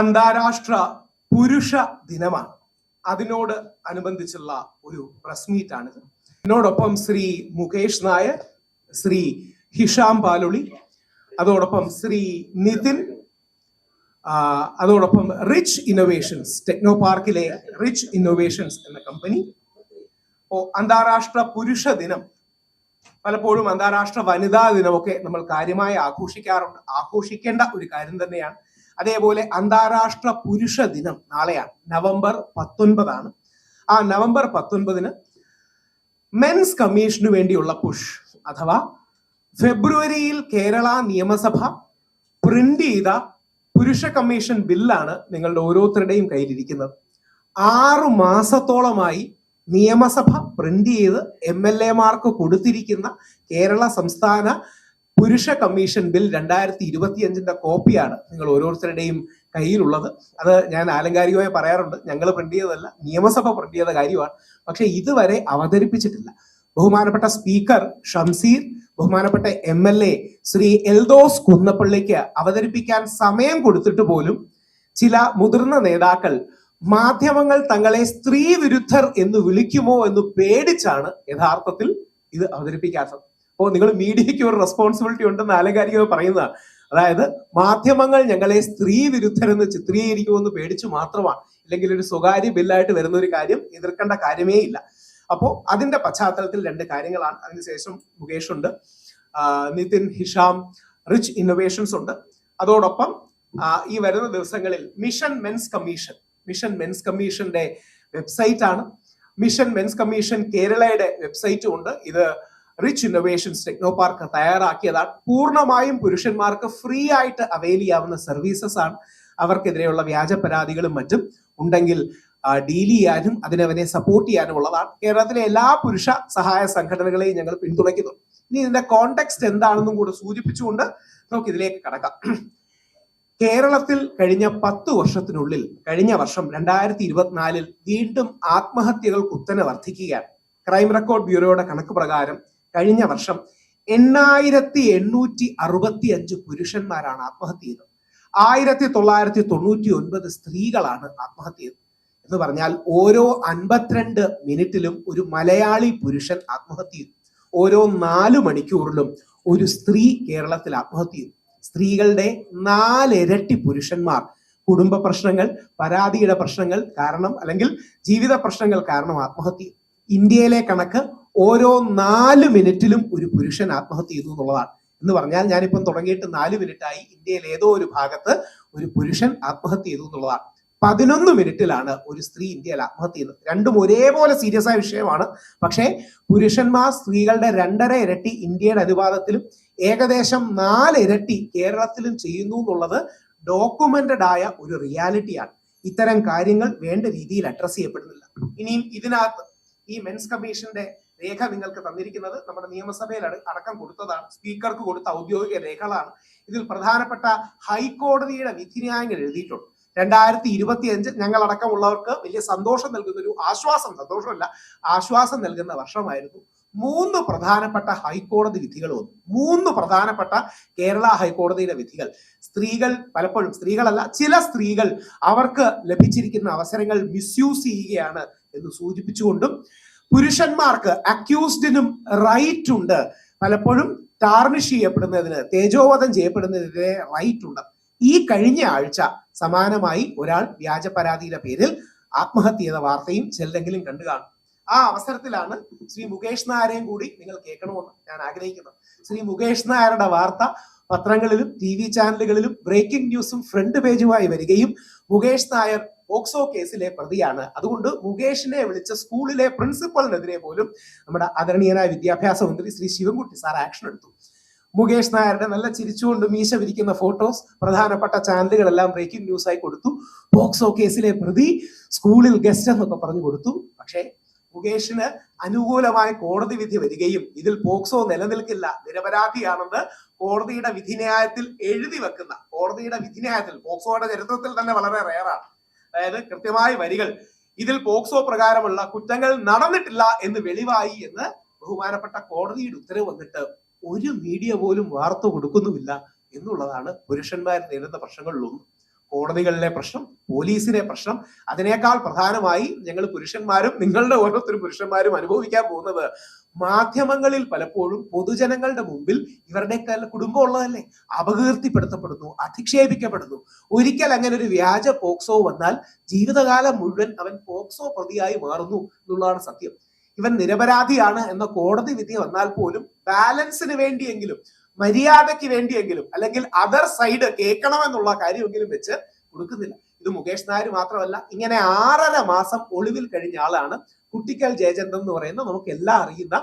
അന്താരാഷ്ട്ര പുരുഷ ദിനമാണ്. അതിനോട് അനുബന്ധിച്ചുള്ള ഒരു പ്രസ് മീറ്റ് ആണിത് എന്നോടൊപ്പം ശ്രീ മുകേഷ് നായർ ശ്രീ ഹിഷാം പാലുളി അതോടൊപ്പം ശ്രീ നിതിൻ അതോടൊപ്പം റിച്ച് ഇന്നോവേഷൻസ് ടെക്നോ പാർക്കിലെ റിച്ച് ഇന്നോവേഷൻസ് എന്ന കമ്പനി. ഓ അന്താരാഷ്ട്ര പുരുഷ ദിനം. പലപ്പോഴും അന്താരാഷ്ട്ര വനിതാ ദിനമൊക്കെ നമ്മൾ കാര്യമായി ആഘോഷിക്കാറുണ്ട്. ആഘോഷിക്കേണ്ട ഒരു കാര്യം തന്നെയാണ് അതേപോലെ അന്താരാഷ്ട്ര പുരുഷ ദിനം നാളെയാണ്. നവംബർ പത്തൊൻപതാണ്. ആ നവംബർ പത്തൊൻപതിന് മെൻസ് കമ്മീഷന് വേണ്ടിയുള്ള പുഷ് അഥവാ ഫെബ്രുവരിയിൽ കേരള നിയമസഭ പ്രിന്റ് ചെയ്ത പുരുഷ കമ്മീഷൻ ബില്ലാണ് നിങ്ങളുടെ ഓരോരുത്തരുടെയും കയ്യിലിരിക്കുന്നത്. ആറു മാസത്തോളമായി നിയമസഭ പ്രിന്റ് ചെയ്ത് എം എൽ എമാർക്ക് കൊടുത്തിരിക്കുന്ന കേരള സംസ്ഥാന പുരുഷ കമ്മീഷൻ ബിൽ രണ്ടായിരത്തി ഇരുപത്തിയഞ്ചിന്റെ കോപ്പിയാണ് നിങ്ങൾ ഓരോരുത്തരുടെയും കയ്യിലുള്ളത്. അത് ഞാൻ ആലങ്കാരികമായി പറയാറുണ്ട്. ഞങ്ങൾ പ്രിന്റ് ചെയ്തതല്ല നിയമസഭ പ്രിന്റ് ചെയ്ത കാര്യമാണ്. പക്ഷെ ഇതുവരെ അവതരിപ്പിച്ചിട്ടില്ല. ബഹുമാനപ്പെട്ട സ്പീക്കർ ഷംസീർ ബഹുമാനപ്പെട്ട M L A Shri Eldhose കുന്നപ്പള്ളിക്ക് അവതരിപ്പിക്കാൻ സമയം കൊടുത്തിട്ട് പോലും ചില മുതിർന്ന നേതാക്കൾ മാധ്യമങ്ങൾ തങ്ങളെ സ്ത്രീ വിരുദ്ധർ എന്ന് വിളിക്കുമോ എന്ന് പേടിച്ചാണ് യഥാർത്ഥത്തിൽ ഇത് അവതരിപ്പിക്കാത്തത്. അപ്പോൾ നിങ്ങൾ മീഡിയയ്ക്ക് ഒരു റെസ്പോൺസിബിലിറ്റി ഉണ്ടെന്ന് ആലങ്കാരികമായി പറയുന്നതാണ് അതായത് മാധ്യമങ്ങൾ ഞങ്ങളെ സ്ത്രീ വിരുദ്ധരെന്ന് ചിത്രീകരിക്കുമെന്ന് പേടിച്ചു മാത്രമാണ് അല്ലെങ്കിൽ ഒരു സ്വകാര്യ ബില്ലായിട്ട് വരുന്ന ഒരു കാര്യം എതിർക്കേണ്ട കാര്യമേ ഇല്ല. അപ്പോൾ അതിന്റെ പശ്ചാത്തലത്തിൽ രണ്ട് കാര്യങ്ങളാണ്. അതിനുശേഷം മുകേഷ് ഉണ്ട്. നിതിൻ ഹിഷാം റിച്ച് ഇന്നോവേഷൻസ് ഉണ്ട്. അതോടൊപ്പം ഈ വരുന്ന ദിവസങ്ങളിൽ mission men's commission. Mission men's കമ്മീഷന്റെ വെബ്സൈറ്റ് ആണ് മിഷൻ മെൻസ് കമ്മീഷൻ കേരളയുടെ വെബ്സൈറ്റും ഉണ്ട്. ഇത് റിച്ച് ഇന്നോവേഷൻസ് ടെക്നോ പാർക്ക് തയ്യാറാക്കിയതാണ്. പൂർണമായും പുരുഷന്മാർക്ക് ഫ്രീ ആയിട്ട് അവൈൽ ചെയ്യാവുന്ന സർവീസസ് ആണ്. അവർക്കെതിരെയുള്ള വ്യാജ പരാതികളും മറ്റും ഉണ്ടെങ്കിൽ ഡീൽ ചെയ്യാനും അതിനവനെ സപ്പോർട്ട് ചെയ്യാനും ഉള്ളതാണ്. കേരളത്തിലെ എല്ലാ പുരുഷ സഹായ സംഘടനകളെയും ഞങ്ങൾ പിന്തുണയ്ക്കുന്നു. ഇനി ഇതിന്റെ കോണ്ടെക്സ്റ്റ് എന്താണെന്നും കൂടെ സൂചിപ്പിച്ചുകൊണ്ട് നമുക്ക് ഇതിലേക്ക് കടക്കാം. കേരളത്തിൽ കഴിഞ്ഞ പത്ത് വർഷത്തിനുള്ളിൽ കഴിഞ്ഞ വർഷം രണ്ടായിരത്തി ഇരുപത്തിനാലിൽ വീണ്ടും ആത്മഹത്യകൾ കുത്തനെ വർദ്ധിക്കുകയാണ്. ക്രൈം റെക്കോർഡ് ബ്യൂറോയുടെ കണക്ക് പ്രകാരം കഴിഞ്ഞ വർഷം എണ്ണായിരത്തി എണ്ണൂറ്റി അറുപത്തി അഞ്ച് പുരുഷന്മാരാണ് ആത്മഹത്യ ചെയ്തത്. ആയിരത്തി തൊള്ളായിരത്തി തൊണ്ണൂറ്റി ഒൻപത് സ്ത്രീകളാണ് ആത്മഹത്യ ചെയ്തത്. എന്ന് പറഞ്ഞാൽ ഓരോ അൻപത്തിരണ്ട് മിനിറ്റിലും ഒരു മലയാളി പുരുഷൻ ആത്മഹത്യ ചെയ്തു. ഓരോ നാല് മണിക്കൂറിലും ഒരു സ്ത്രീ കേരളത്തിൽ ആത്മഹത്യ ചെയ്തു. സ്ത്രീകളുടെ നാലിരട്ടി പുരുഷന്മാർ കുടുംബ പ്രശ്നങ്ങൾ പരാതിയുടെ പ്രശ്നങ്ങൾ കാരണം അല്ലെങ്കിൽ ജീവിത പ്രശ്നങ്ങൾ കാരണം ആത്മഹത്യ ഇന്ത്യയിലെ കണക്ക് ഓരോ നാല് മിനിറ്റിലും ഒരു പുരുഷൻ ആത്മഹത്യ ചെയ്തു എന്നുള്ളതാണ്. എന്ന് പറഞ്ഞാൽ ഞാനിപ്പം തുടങ്ങിയിട്ട് നാല് മിനിറ്റായി ഇന്ത്യയിൽ ഏതോ ഒരു ഭാഗത്ത് ഒരു പുരുഷൻ ആത്മഹത്യ ചെയ്തു എന്നുള്ളതാണ്. പതിനൊന്ന് മിനിറ്റിലാണ് ഒരു സ്ത്രീ ഇന്ത്യയിൽ ആത്മഹത്യ ചെയ്യുന്നത്. രണ്ടും ഒരേപോലെ സീരിയസ് ആയ വിഷയമാണ്. പക്ഷേ പുരുഷന്മാർ സ്ത്രീകളുടെ രണ്ടര ഇരട്ടി ഇന്ത്യയുടെ അനുപാതത്തിലും ഏകദേശം നാല് ഇരട്ടി കേരളത്തിലും ചെയ്യുന്നു എന്നുള്ളത് ഡോക്യുമെന്റഡ് ആയ ഒരു റിയാലിറ്റിയാണ് ഇത്തരം കാര്യങ്ങൾ വേണ്ട രീതിയിൽ അഡ്രസ് ചെയ്യപ്പെടുന്നില്ല. ഇനിയും ഇതിനകത്ത് ഈ മെൻസ് കമ്മീഷന്റെ രേഖ നിങ്ങൾക്ക് തന്നിരിക്കുന്നത് നമ്മുടെ നിയമസഭയിൽ അട- അടക്കം കൊടുത്തതാണ്. സ്പീക്കർക്ക് കൊടുത്ത ഔദ്യോഗിക രേഖകളാണ്. ഇതിൽ പ്രധാനപ്പെട്ട ഹൈക്കോടതിയുടെ വിധിന്യായങ്ങൾ എഴുതിയിട്ടുണ്ട്. രണ്ടായിരത്തി ഇരുപത്തി അഞ്ച് ഞങ്ങളടക്കമുള്ളവർക്ക് വലിയ സന്തോഷം നൽകുന്ന ഒരു ആശ്വാസം സന്തോഷമല്ല ആശ്വാസം നൽകുന്ന വർഷമായിരുന്നു. മൂന്ന് പ്രധാനപ്പെട്ട ഹൈക്കോടതി വിധികൾ വന്നു. മൂന്ന് പ്രധാനപ്പെട്ട കേരള ഹൈക്കോടതിയുടെ വിധികൾ. സ്ത്രീകൾ പലപ്പോഴും സ്ത്രീകളല്ല ചില സ്ത്രീകൾ അവർക്ക് ലഭിച്ചിരിക്കുന്ന അവസരങ്ങൾ മിസ്യൂസ് ചെയ്യുകയാണ് എന്ന് സൂചിപ്പിച്ചുകൊണ്ടും പുരുഷന്മാർക്ക് അക്യൂസ്ഡിനും റൈറ്റ് ഉണ്ട്. പലപ്പോഴും ടാർണിഷ് ചെയ്യപ്പെടുന്നതിന് തേജോവധം ചെയ്യപ്പെടുന്നതിനെ റൈറ്റ് ഉണ്ട്. ഈ കഴിഞ്ഞ ആഴ്ച സമാനമായി ഒരാൾ വ്യാജ പരാതിയുടെ പേരിൽ ആത്മഹത്യ ചെയ്ത വാർത്തയും ചെല്ലെങ്കിലും കണ്ടു കാണും. ആ അവസരത്തിലാണ് ശ്രീ മുകേഷ് നായരെയും കൂടി നിങ്ങൾ കേൾക്കണമെന്ന് ഞാൻ ആഗ്രഹിക്കുന്നത്. ശ്രീ മുകേഷ് നായരുടെ വാർത്ത പത്രങ്ങളിലും ടി വി ചാനലുകളിലും ബ്രേക്കിംഗ് ന്യൂസും ഫ്രണ്ട് പേജുമായി വരികയും മുകേഷ് നായർ പോക്സോ കേസിലെ പ്രതിയാണ്. അതുകൊണ്ട് മുകേഷിനെ വിളിച്ച സ്കൂളിലെ പ്രിൻസിപ്പലിനെതിരെ പോലും നമ്മുടെ ആദരണീയനായ വിദ്യാഭ്യാസ മന്ത്രി ശ്രീ ശിവൻകുട്ടി സാർ ആക്ഷൻ എടുത്തു. മുകേഷ് നായരുടെ നല്ല ചിരിച്ചുകൊണ്ട് മീശ വിരിക്കുന്ന ഫോട്ടോസ് പ്രധാനപ്പെട്ട ചാനലുകളെല്ലാം ബ്രേക്കിംഗ് ന്യൂസ് ആയി കൊടുത്തു. പോക്സോ കേസിലെ പ്രതി സ്കൂളിൽ ഗസ്റ്റ് എന്നൊക്കെ പറഞ്ഞു കൊടുത്തു. പക്ഷേ മുകേഷിന് അനുകൂലമായ കോടതി വിധി വരികയും ഇതിൽ പോക്സോ നിലനിൽക്കില്ല നിരപരാധിയാണെന്ന് കോടതിയുടെ വിധിന്യായത്തിൽ എഴുതി വെക്കുന്ന കോടതിയുടെ വിധിന്യായത്തിൽ പോക്സോയുടെ ചരിത്രത്തിൽ തന്നെ വളരെ റയറാണ് അതായത് കൃത്യമായ വരികൾ. ഇതിൽ പോക്സോ പ്രകാരമുള്ള കുറ്റങ്ങൾ നടന്നിട്ടില്ല എന്ന് വെളിവായി എന്ന് ബഹുമാനപ്പെട്ട കോടതിയുടെ ഉത്തരവ് വന്നിട്ട് ഒരു മീഡിയ പോലും വാർത്ത കൊടുക്കുന്നുമില്ല എന്നുള്ളതാണ് പുരുഷന്മാർ നേരിടുന്ന പ്രശ്നങ്ങളിലൊന്നും. കോടതികളിലെ പ്രശ്നം പോലീസിലെ പ്രശ്നം അതിനേക്കാൾ പ്രധാനമായി ഞങ്ങൾ പുരുഷന്മാരും നിങ്ങളുടെ ഓരോരുത്തരും പുരുഷന്മാരും അനുഭവിക്കാൻ പോകുന്നത് മാധ്യമങ്ങളിൽ പലപ്പോഴും പൊതുജനങ്ങളുടെ മുമ്പിൽ ഇവരുടെ കുടുംബം ഉള്ളതല്ലേ അപകീർത്തിപ്പെടുത്തപ്പെടുന്നു അധിക്ഷേപിക്കപ്പെടുന്നു. ഒരിക്കൽ അങ്ങനെ ഒരു വ്യാജ പോക്സോ വന്നാൽ ജീവിതകാലം മുഴുവൻ അവൻ പോക്സോ പ്രതിയായി മാറുന്നു എന്നുള്ളതാണ് സത്യം. ഇവൻ നിരപരാധിയാണ് എന്ന കോടതി വിധി വന്നാൽ പോലും ബാലൻസിന് വേണ്ടിയെങ്കിലും മര്യാദയ്ക്ക് വേണ്ടിയെങ്കിലും അല്ലെങ്കിൽ അതർ സൈഡ് കേൾക്കണമെന്നുള്ള കാര്യമെങ്കിലും വെച്ച് കൊടുക്കുന്നില്ല. ഇത് മുകേഷ് നായർ മാത്രമല്ല ഇങ്ങനെ ആറര മാസം ഒളിവിൽ കഴിഞ്ഞ ആളാണ് കുട്ടിക്കൽ ജയചന്ദ്രൻ എന്ന് പറയുന്ന നമുക്ക് എല്ലാം അറിയുന്ന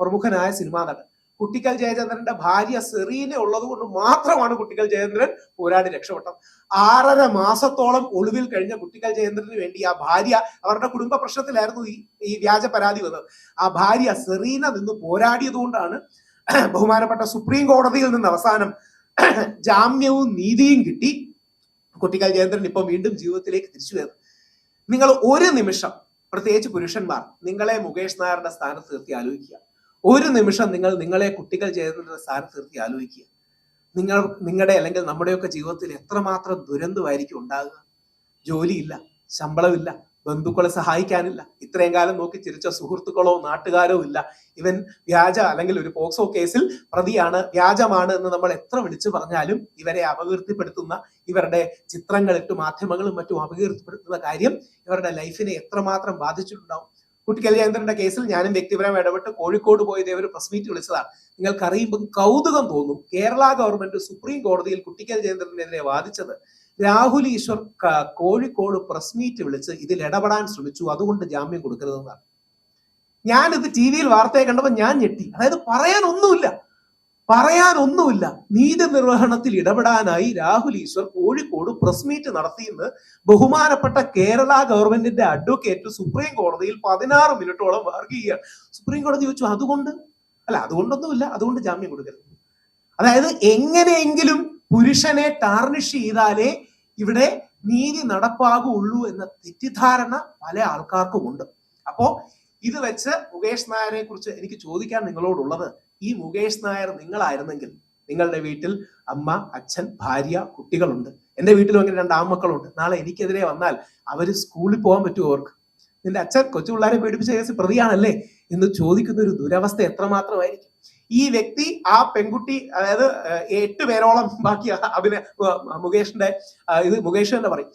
പ്രമുഖനായ സിനിമാ നടൻ. കുട്ടിക്കൽ ജയചന്ദ്രന്റെ ഭാര്യ സെറീന ഉള്ളത് കൊണ്ട് മാത്രമാണ് കുട്ടിക്കൽ ജയചന്ദ്രൻ പോരാടി രക്ഷപ്പെട്ടത്. ആറര മാസത്തോളം ഒളിവിൽ കഴിഞ്ഞ കുട്ടിക്കൽ ജയചന്ദ്രന് വേണ്ടി ആ ഭാര്യ അവരുടെ കുടുംബ പ്രശ്നത്തിലായിരുന്നു ഈ ഈ വ്യാജ പരാതി വന്നത്. ആ ഭാര്യ സെറീന നിന്ന് പോരാടിയത് കൊണ്ടാണ് ബഹുമാനപ്പെട്ട സുപ്രീം കോടതിയിൽ നിന്ന് അവസാനം ജാമ്യവും നീതിയും കിട്ടി. കുട്ടിക്കാൽ ജയേന്ദ്രൻ ഇപ്പൊ വീണ്ടും ജീവിതത്തിലേക്ക് തിരിച്ചു വരുന്നു നിങ്ങൾ ഒരു നിമിഷം പ്രത്യേകിച്ച് പുരുഷന്മാർ നിങ്ങളെ മുകേഷ് നായരുടെ സ്ഥാനത്ത് നിർത്തി ആലോചിക്കുക. ഒരു നിമിഷം നിങ്ങൾ നിങ്ങളെ കുട്ടികൾ ജയേന്ദ്രന്റെ സ്ഥാനത്ത് നിർത്തി ആലോചിക്കുക. നിങ്ങൾ നിങ്ങളുടെ അല്ലെങ്കിൽ നമ്മുടെയൊക്കെ ജീവിതത്തിൽ എത്രമാത്രം ദുരന്തമായിരിക്കും ഉണ്ടാകുക? ജോലിയില്ല ശമ്പളമില്ല ബന്ധുക്കളെ സഹായിക്കാനില്ല. ഇത്രയും കാലം നോക്കി ചിരിച്ച സുഹൃത്തുക്കളോ നാട്ടുകാരോ ഇല്ല. ഇവൻ വ്യാജ അല്ലെങ്കിൽ ഒരു പോക്സോ കേസിൽ പ്രതിയാണ് വ്യാജമാണ് എന്ന് നമ്മൾ എത്ര വിളിച്ചു പറഞ്ഞാലും ഇവരെ അപകീർത്തിപ്പെടുത്തുന്ന ഇവരുടെ ചിത്രങ്ങൾ ഇട്ട് മാധ്യമങ്ങളും മറ്റും അപകീർത്തിപ്പെടുത്തുന്ന കാര്യം ഇവരുടെ ലൈഫിനെ എത്രമാത്രം ബാധിച്ചിട്ടുണ്ടാവും. കുട്ടി കല്യാണന്ദ്രന്റെ കേസിൽ ഞാനും വ്യക്തിപരമായി ഇടപെട്ട് കോഴിക്കോട് പോയത് ഒരു പ്രസ് മീറ്റ് വിളിച്ചതാണ്. നിങ്ങൾക്ക് അറിയുമ്പോൾ കൗതുകം തോന്നും കേരള ഗവൺമെന്റ് സുപ്രീം കോടതിയിൽ കുട്ടിക്കൽ ജയന്ദ്രനെതിരെ വാദിച്ചത്. രാഹുൽ ഈശ്വർ കോഴിക്കോട് പ്രസ് മീറ്റ് വിളിച്ച് ഇതിൽ ഇടപെടാൻ ശ്രമിച്ചു. അതുകൊണ്ട് ജാമ്യം കൊടുക്കരുതെന്നാണ് ഞാനിത് ടി വിയിൽ വാർത്തയെ കണ്ടപ്പോൾ ഞാൻ ഞെട്ടി. അതായത് പറയാനൊന്നുമില്ല. പറയാനൊന്നുമില്ല. നീതി നിർവഹണത്തിൽ ഇടപെടാനായി രാഹുൽ ഈശ്വർ കോഴിക്കോട് പ്രസ് മീറ്റ് നടത്തിയെന്ന് ബഹുമാനപ്പെട്ട കേരള ഗവൺമെന്റിന്റെ അഡ്വക്കേറ്റ് സുപ്രീം കോടതിയിൽ പതിനാറ് മിനിറ്റോളം വർഗീയാണ് സുപ്രീം കോടതി ചോദിച്ചു അതുകൊണ്ട്? അല്ല അതുകൊണ്ടൊന്നുമില്ല. അതുകൊണ്ട് ജാമ്യം കൊടുക്കരുത്. അതായത് എങ്ങനെയെങ്കിലും പുരുഷനെ ടാർണിഷ് ചെയ്താലേ ഇവിടെ നീതി നടപ്പാകുള്ളൂ എന്ന തെറ്റിദ്ധാരണ പല ആൾക്കാർക്കും ഉണ്ട്. അപ്പോ ഇത് വെച്ച് മുകേഷ് നായരെ കുറിച്ച് എനിക്ക് ചോദിക്കാൻ നിങ്ങളോടുള്ളത് ഈ മുകേഷ് നായർ നിങ്ങളായിരുന്നെങ്കിൽ നിങ്ങളുടെ വീട്ടിൽ അമ്മ അച്ഛൻ ഭാര്യ കുട്ടികളുണ്ട്. എന്റെ വീട്ടിലും അങ്ങനെ രണ്ട് ആൺമക്കളുണ്ട്. നാളെ എനിക്കെതിരെ വന്നാൽ അവർ സ്കൂളിൽ പോകാൻ പറ്റുമോ അവർക്ക്? നിന്റെ അച്ഛൻ കൊച്ചു പിള്ളേരെ പീഡിപ്പിച്ച കേസ് പ്രതിയാണല്ലേ? എന്ന് ചോദിക്കുന്ന ഒരു ദുരവസ്ഥ എത്രമാത്രമായിരിക്കും? ഈ വ്യക്തി ആ പെൺകുട്ടി അതായത് എട്ട് പേരോളം ബാക്കി അഭിനയ മുകേഷിന്റെ ഇത് മുകേഷ് തന്നെ പറയും.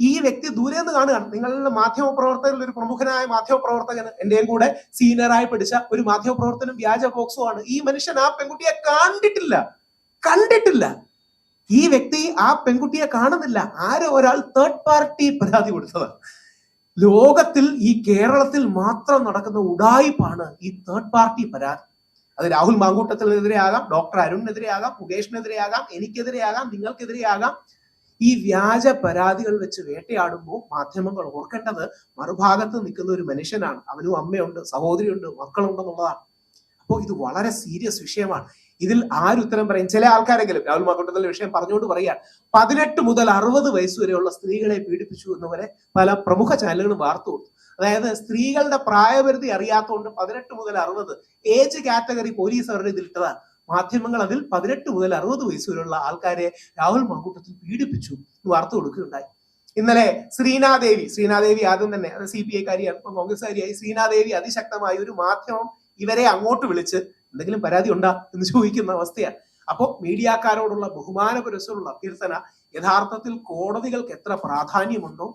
ഈ വ്യക്തി ദൂരെ നിന്ന് കാണുകയാണ്. നിങ്ങളുടെ മാധ്യമ പ്രവർത്തകരിൽ ഒരു പ്രമുഖനായ മാധ്യമ പ്രവർത്തകൻ എന്റെയും കൂടെ സീനിയറായി പഠിച്ച ഒരു മാധ്യമ പ്രവർത്തനം വ്യാജ ബോക്സുമാണ് ഈ മനുഷ്യൻ ആ പെൺകുട്ടിയെ കണ്ടിട്ടില്ല. കണ്ടിട്ടില്ല. ഈ വ്യക്തി ആ പെൺകുട്ടിയെ കാണുന്നില്ല. ആരോ ഒരാൾ തേർഡ് പാർട്ടി പരാതി കൊടുത്തതാണ് ലോകത്തിൽ ഈ കേരളത്തിൽ മാത്രം നടക്കുന്ന ഉടായിപ്പാണ് ഈ തേർഡ് പാർട്ടി പരാതി. അത് രാഹുൽ മാങ്കൂട്ടത്തിനെതിരെ ആകാം ഡോക്ടർ അരുണിനെതിരെ ആകാം മുകേഷിനെതിരെ ആകാം എനിക്കെതിരെ ആകാം നിങ്ങൾക്കെതിരെ ആകാം ഈ വ്യാജ പരാതികൾ വെച്ച് വേട്ടയാടുമ്പോൾ മാധ്യമങ്ങൾ ഓർക്കേണ്ടത് മറുഭാഗത്ത് നിൽക്കുന്ന ഒരു മനുഷ്യനാണ്. അവനും അമ്മയുണ്ട് സഹോദരിയുണ്ട് മക്കളുണ്ടെന്നുള്ളതാണ്. അപ്പോൾ ഇത് വളരെ സീരിയസ് വിഷയമാണ്. ഇതിൽ ആരുത്തരം പറയും? ചില ആൾക്കാരെങ്കിലും രാഹുൽ മാങ്കൂട്ടത്തിലെ വിഷയം പറഞ്ഞുകൊണ്ട് പറയുക പതിനെട്ട് മുതൽ അറുപത് വയസ്സ് വരെയുള്ള സ്ത്രീകളെ പീഡിപ്പിച്ചു എന്ന് വരെ പല പ്രമുഖ ചാനലുകളും വാർത്തു കൊടുത്തു അതായത് സ്ത്രീകളുടെ പ്രായപരിധി അറിയാത്തതുകൊണ്ട് പതിനെട്ട് മുതൽ അറുപത് ഏജ് കാറ്റഗറി പോലീസ് അവരുടെ ഇതിലിട്ടതാണ് മാധ്യമങ്ങൾ അതിൽ പതിനെട്ട് മുതൽ അറുപത് വയസ്സ് വരെയുള്ള ആൾക്കാരെ രാഹുൽ മാങ്കൂട്ടത്തിൽ പീഡിപ്പിച്ചു വാർത്ത കൊടുക്കുകയുണ്ടായി ഇന്നലെ ശ്രീനാദേവി ശ്രീനാദേവി ആദ്യം തന്നെ അത് സി പി ഐക്കാരിയാണ് ഇപ്പൊ കോൺഗ്രസ്സുകാരിയായി. ശ്രീനാദേവി അതിശക്തമായി ഒരു മാധ്യമം ഇവരെ അങ്ങോട്ട് വിളിച്ച് എന്തെങ്കിലും പരാതി ഉണ്ടാ എന്ന് ചോദിക്കുന്ന അവസ്ഥയാണ് അപ്പോൾ മീഡിയക്കാരോടുള്ള ബഹുമാന പുരസ്സരമുള്ള അഭ്യർത്ഥന യഥാർത്ഥത്തിൽ കോടതികൾക്ക് എത്ര പ്രാധാന്യമുണ്ടോ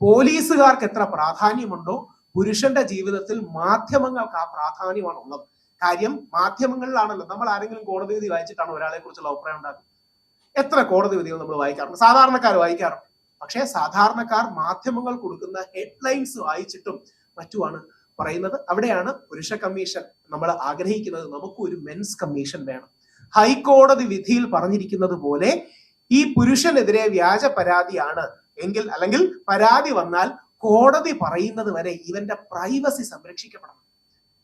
പോലീസുകാർക്ക് എത്ര പ്രാധാന്യമുണ്ടോ പുരുഷന്റെ ജീവിതത്തിൽ മാധ്യമങ്ങൾക്ക് ആ പ്രാധാന്യമാണ് ഉള്ളത്. കാര്യം മാധ്യമങ്ങളിലാണല്ലോ നമ്മൾ ആരെങ്കിലും കോടതി വിധി വായിച്ചിട്ടാണ് ഒരാളെ കുറിച്ചുള്ള അഭിപ്രായം ഉണ്ടാക്കുന്നത് എത്ര കോടതി വിധികൾ നമ്മൾ വായിക്കാറുണ്ട്? സാധാരണക്കാർ വായിക്കാറുണ്ട്. പക്ഷേ സാധാരണക്കാർ മാധ്യമങ്ങൾ കൊടുക്കുന്ന ഹെഡ്ലൈൻസ് വായിച്ചിട്ടും മറ്റുമാണ് പറയുന്നത് അവിടെയാണ് പുരുഷ കമ്മീഷൻ നമ്മൾ ആഗ്രഹിക്കുന്നത് നമുക്ക് ഒരു മെൻസ് കമ്മീഷൻ വേണം. ഹൈക്കോടതി വിധിയിൽ പറഞ്ഞിരിക്കുന്നത് പോലെ ഈ പുരുഷനെതിരെ വ്യാജ പരാതിയാണ് എങ്കിൽ അല്ലെങ്കിൽ പരാതി വന്നാൽ കോടതി പറയുന്നത് വരെ ഇവന്റെ പ്രൈവസി സംരക്ഷിക്കപ്പെടണം.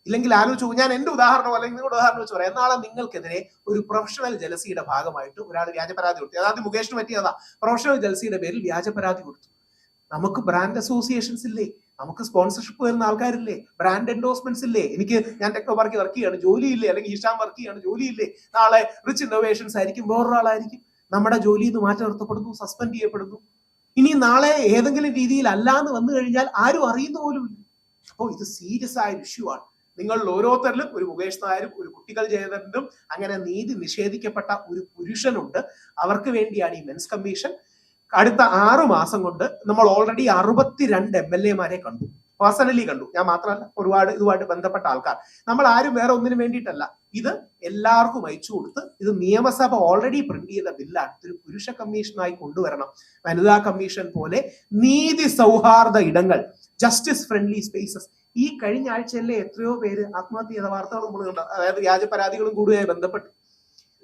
ഇല്ലെങ്കിൽ ആലോചിച്ചു ഞാൻ എന്റെ ഉദാഹരണം അല്ലെങ്കിൽ നിങ്ങളുടെ ഉദാഹരണം വെച്ച് പറയാം. നാളെ നിങ്ങൾക്കെതിരെ ഒരു പ്രൊഫഷണൽ ജലസിയുടെ ഭാഗമായിട്ട് ഒരാൾ വ്യാജ പരാതി കൊടുത്തു. അതായത് മുകേഷിന് പറ്റിയതാ. പ്രൊഫഷണൽ ജലസിയുടെ പേരിൽ വ്യാജ പരാതി കൊടുത്തു. നമുക്ക് ബ്രാൻഡ് അസോസിയേഷൻസ് ഇല്ലേ? നമുക്ക് സ്പോൺസർഷിപ്പ് വരുന്ന ആൾക്കാരില്ലേ? ബ്രാൻഡ് എൻഡോസ്മെന്റ്സ് ഇല്ലേ? എനിക്ക് ഞാൻ ടെക്നോ പാർക്കിൽ വർക്ക് ചെയ്യാണ് ജോലിയില്ലേ? അല്ലെങ്കിൽ ഹിഷാം വർക്ക് ചെയ്യാണ് ജോലിയില്ലേ? നാളെ റിച്ച് ഇന്നോവേഷൻസ് ആയിരിക്കും വേറൊരാളായിരിക്കും നമ്മുടെ ജോലിയിൽ നിന്ന് മാറ്റി നിർത്തപ്പെടുന്നു സസ്പെൻഡ് ചെയ്യപ്പെടുന്നു. ഇനി നാളെ ഏതെങ്കിലും രീതിയിൽ അല്ലാന്ന് വന്നു കഴിഞ്ഞാൽ ആരും അറിയുന്ന പോലും ഇല്ല. അപ്പോൾ ഇത് സീരിയസ് ആയ ഇഷ്യൂ ആണ്. നിങ്ങളിൽ ഓരോരുത്തരിലും ഒരു മുകേഷ് നായരും ഒരു കുട്ടികൾ ജയതനും അങ്ങനെ നീതി നിഷേധിക്കപ്പെട്ട ഒരു പുരുഷനുണ്ട്. അവർക്ക് വേണ്ടിയാണ് ഈ മെൻസ് കമ്മീഷൻ അടുത്ത ആറു മാസം കൊണ്ട് നമ്മൾ ഓൾറെഡി അറുപത്തിരണ്ട് എം എൽ എമാരെ കണ്ടു. പേഴ്സണലി കണ്ടു. ഞാൻ മാത്രമല്ല ഒരുപാട് ഇതുമായിട്ട് ബന്ധപ്പെട്ട ആൾക്കാർ. നമ്മൾ ആരും വേറെ ഒന്നിനു വേണ്ടിയിട്ടല്ല. ഇത് എല്ലാവർക്കും അയച്ചു കൊടുത്ത് ഇത് നിയമസഭ ഓൾറെഡി പ്രിന്റ് ചെയ്ത ബില്ലാണ് ഇതൊരു പുരുഷ കമ്മീഷനായി കൊണ്ടുവരണം. വനിതാ കമ്മീഷൻ പോലെ നീതി സൗഹാർദ്ദ ഇടങ്ങൾ ജസ്റ്റിസ് ഫ്രണ്ട്ലി സ്പേസസ് ഈ കഴിഞ്ഞ ആഴ്ചയിലെ എത്രയോ പേര് ആത്മഹത്യ ചെയ്ത വാർത്തകൾ നമ്മൾ കണ്ടു അതായത് വ്യാജ പരാതികളും കൂടുതലായി ബന്ധപ്പെട്ട്.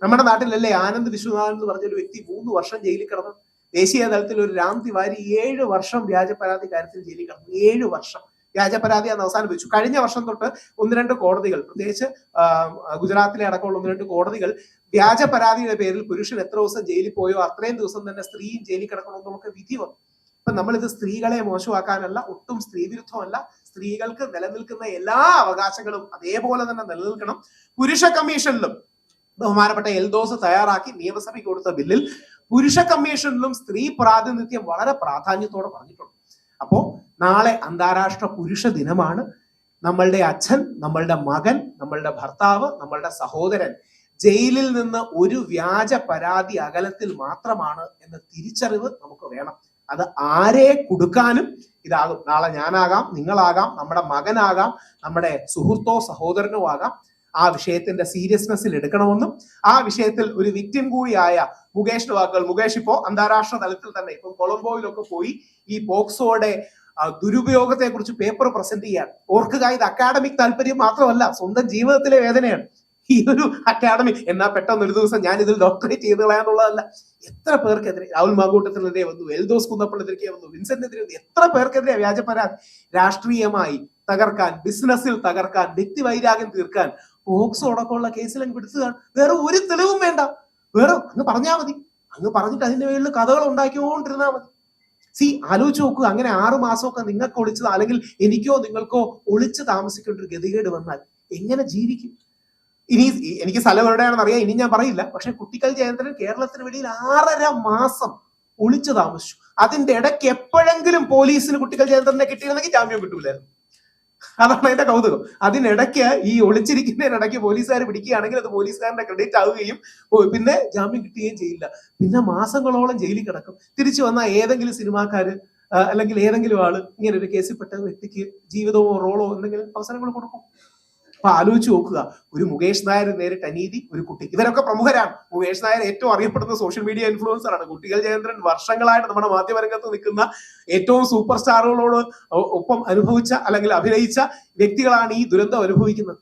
നമ്മുടെ നാട്ടിലല്ലേ ആനന്ദ് വിശ്വനാഥൻ എന്ന് പറഞ്ഞൊരു വ്യക്തി മൂന്ന് വർഷം ജയിലിൽ കിടന്നു. ദേശീയ തലത്തിൽ ഒരു രാം തിവാരി ഏഴ് വർഷം വ്യാജ പരാതി കാര്യത്തിൽ ജയിലിൽ കിടന്നു. ഏഴ് വർഷം. വ്യാജ പരാതി അന്ന് അവസാനിപ്പിച്ചു. കഴിഞ്ഞ വർഷം തൊട്ട് ഒന്ന് രണ്ട് കോടതികൾ പ്രത്യേകിച്ച് ഗുജറാത്തിലെ അടക്കമുള്ള ഒന്ന് രണ്ട് കോടതികൾ വ്യാജ പരാതിയുടെ പേരിൽ പുരുഷൻ എത്ര ദിവസം ജയിലിൽ പോയോ അത്രയും ദിവസം തന്നെ സ്ത്രീയും ജയിലിൽ കിടക്കണമെന്നൊക്കെ വിധി വന്നു. അപ്പൊ നമ്മളിത് സ്ത്രീകളെ മോശമാക്കാനല്ല ഒട്ടും സ്ത്രീവിരുദ്ധമല്ല സ്ത്രീകൾക്ക് നിലനിൽക്കുന്ന എല്ലാ അവകാശങ്ങളും അതേപോലെ തന്നെ നിലനിൽക്കണം. പുരുഷ കമ്മീഷനിലും ബഹുമാനപ്പെട്ട എൽദോസ് തയ്യാറാക്കി നിയമസഭയ്ക്ക് കൊടുത്ത ബില്ലിൽ പുരുഷ കമ്മീഷനിലും സ്ത്രീ പ്രാതിനിധ്യം വളരെ പ്രാധാന്യത്തോടെ പറഞ്ഞിട്ടുണ്ട്. അപ്പോൾ നാളെ അന്താരാഷ്ട്ര പുരുഷ ദിനമാണ്. നമ്മളുടെ അച്ഛൻ നമ്മളുടെ മകൻ നമ്മളുടെ ഭർത്താവ് നമ്മളുടെ സഹോദരൻ ജയിലിൽ നിന്ന് ഒരു വ്യാജ പരാതി അകലത്തിൽ മാത്രമാണ് എന്ന തിരിച്ചറിവ് നമുക്ക് വേണം. അത് ആരെ കൊടുക്കാനും ഇതാകും നാളെ ഞാനാകാം നിങ്ങളാകാം നമ്മുടെ മകനാകാം നമ്മുടെ സുഹൃത്തോ സഹോദരനോ ആകാം. ആ വിഷയത്തിന്റെ സീരിയസ്നെസ്സിൽ എടുക്കണമെന്നും ആ വിഷയത്തിൽ ഒരു വിക്ടിം കൂടിയായ മുകേഷിന്റെ വാക്കുകൾ മുകേഷ് ഇപ്പോ അന്താരാഷ്ട്ര തലത്തിൽ തന്നെ ഇപ്പം കൊളംബോയിലൊക്കെ പോയി ഈ പോക്സോയുടെ ദുരുപയോഗത്തെ കുറിച്ച് പേപ്പർ പ്രസന്റ് ചെയ്യാൻ ഓർക്കുക ഇത് അക്കാഡമിക് താല്പര്യം മാത്രമല്ല സ്വന്തം ജീവിതത്തിലെ വേദനയാണ്. ഈ ഒരു അക്കാഡമി എന്നാ പെട്ടെന്ന് ഒരു ദിവസം ഞാൻ ഇതിൽ ഡോക്ടറേറ്റ് ചെയ്ത് കളയാന്നുള്ളതല്ല എത്ര പേർക്കെതിരെ രാഹുൽ മാങ്കൂട്ടത്തിനെതിരെ വന്നു എൽദോസ് കുന്നപ്പള്ളത്തിനെതിരെ വന്നു വിൻസെന്റിനെതിരെ വന്നു എത്ര പേർക്കെതിരെ വ്യാജ പരാതി? രാഷ്ട്രീയമായി തകർക്കാൻ ബിസിനസ്സിൽ തകർക്കാൻ വ്യക്തി വൈരാഗ്യം തീർക്കാൻ പോക്സോ അടക്കമുള്ള കേസിൽ അങ്ങ് പിടിച്ചതാണ്. വേറെ ഒരു തെളിവും വേണ്ട. വേറെ അങ്ങ് പറഞ്ഞാൽ മതി. അങ്ങ് പറഞ്ഞിട്ട് അതിന്റെ പേരിൽ കഥകൾ ഉണ്ടാക്കിക്കൊണ്ടിരുന്നാൽ മതി. സി ആലോചിച്ച് നോക്കുക അങ്ങനെ ആറു മാസമൊക്കെ നിങ്ങൾക്ക് ഒളിച്ചത് അല്ലെങ്കിൽ എനിക്കോ നിങ്ങൾക്കോ ഒളിച്ച് താമസിക്കേണ്ട ഒരു ഗതികേട് വന്നാൽ എങ്ങനെ ജീവിക്കും? ഇനി എനിക്ക് സ്ഥലം എവിടെയാണെന്ന് അറിയാം ഇനി ഞാൻ പറയില്ല. പക്ഷെ കുട്ടിക്കൽ ജയന്തരൻ കേരളത്തിന് വെളിയിൽ ആറര മാസം ഒളിച്ചു താമസിച്ചു. അതിന്റെ ഇടയ്ക്ക് എപ്പോഴെങ്കിലും പോലീസിന് കുട്ടികൾ ജയന്തരനെ കിട്ടിയിരുന്നെങ്കിൽ ജാമ്യം കിട്ടൂലായിരുന്നു. അതാണ് അതിന്റെ കൗതുകം. അതിനിടയ്ക്ക് ഈ ഒളിച്ചിരിക്കുന്നതിനിടയ്ക്ക് പോലീസുകാർ പിടിക്കുകയാണെങ്കിൽ അത് പോലീസുകാരന്റെ ക്രെഡിറ്റ് ആവുകയും പിന്നെ ജാമ്യം കിട്ടുകയും ചെയ്യില്ല. പിന്നെ മാസങ്ങളോളം ജയിലിൽ കിടക്കും. തിരിച്ചു വന്ന ഏതെങ്കിലും സിനിമാക്കാര് അല്ലെങ്കിൽ ഏതെങ്കിലും ആൾ ഇങ്ങനെ ഒരു കേസിൽപ്പെട്ട വ്യക്തിക്ക് ജീവിതമോ റോളോ എന്തെങ്കിലും അവസരങ്ങൾ കൊടുക്കും. അപ്പൊ ആലോചിച്ച് നോക്കുക. ഒരു മുകേഷ് നായർ നേരിട്ട അനീതി ഒരു കുട്ടി. ഇവരൊക്കെ പ്രമുഖരാണ്. മുകേഷ് നായർ ഏറ്റവും അറിയപ്പെടുന്ന സോഷ്യൽ മീഡിയ ഇൻഫ്ലുവൻസർ ആണ്. കുട്ടികൾ ജയേന്ദ്രൻ വർഷങ്ങളായിട്ട് നമ്മുടെ മാധ്യമരംഗത്ത് നിൽക്കുന്ന ഏറ്റവും സൂപ്പർ സ്റ്റാറുകളോട് ഒപ്പം അനുഭവിച്ച അല്ലെങ്കിൽ അഭിനയിച്ച വ്യക്തികളാണ് ഈ ദുരന്തം അനുഭവിക്കുന്നത്.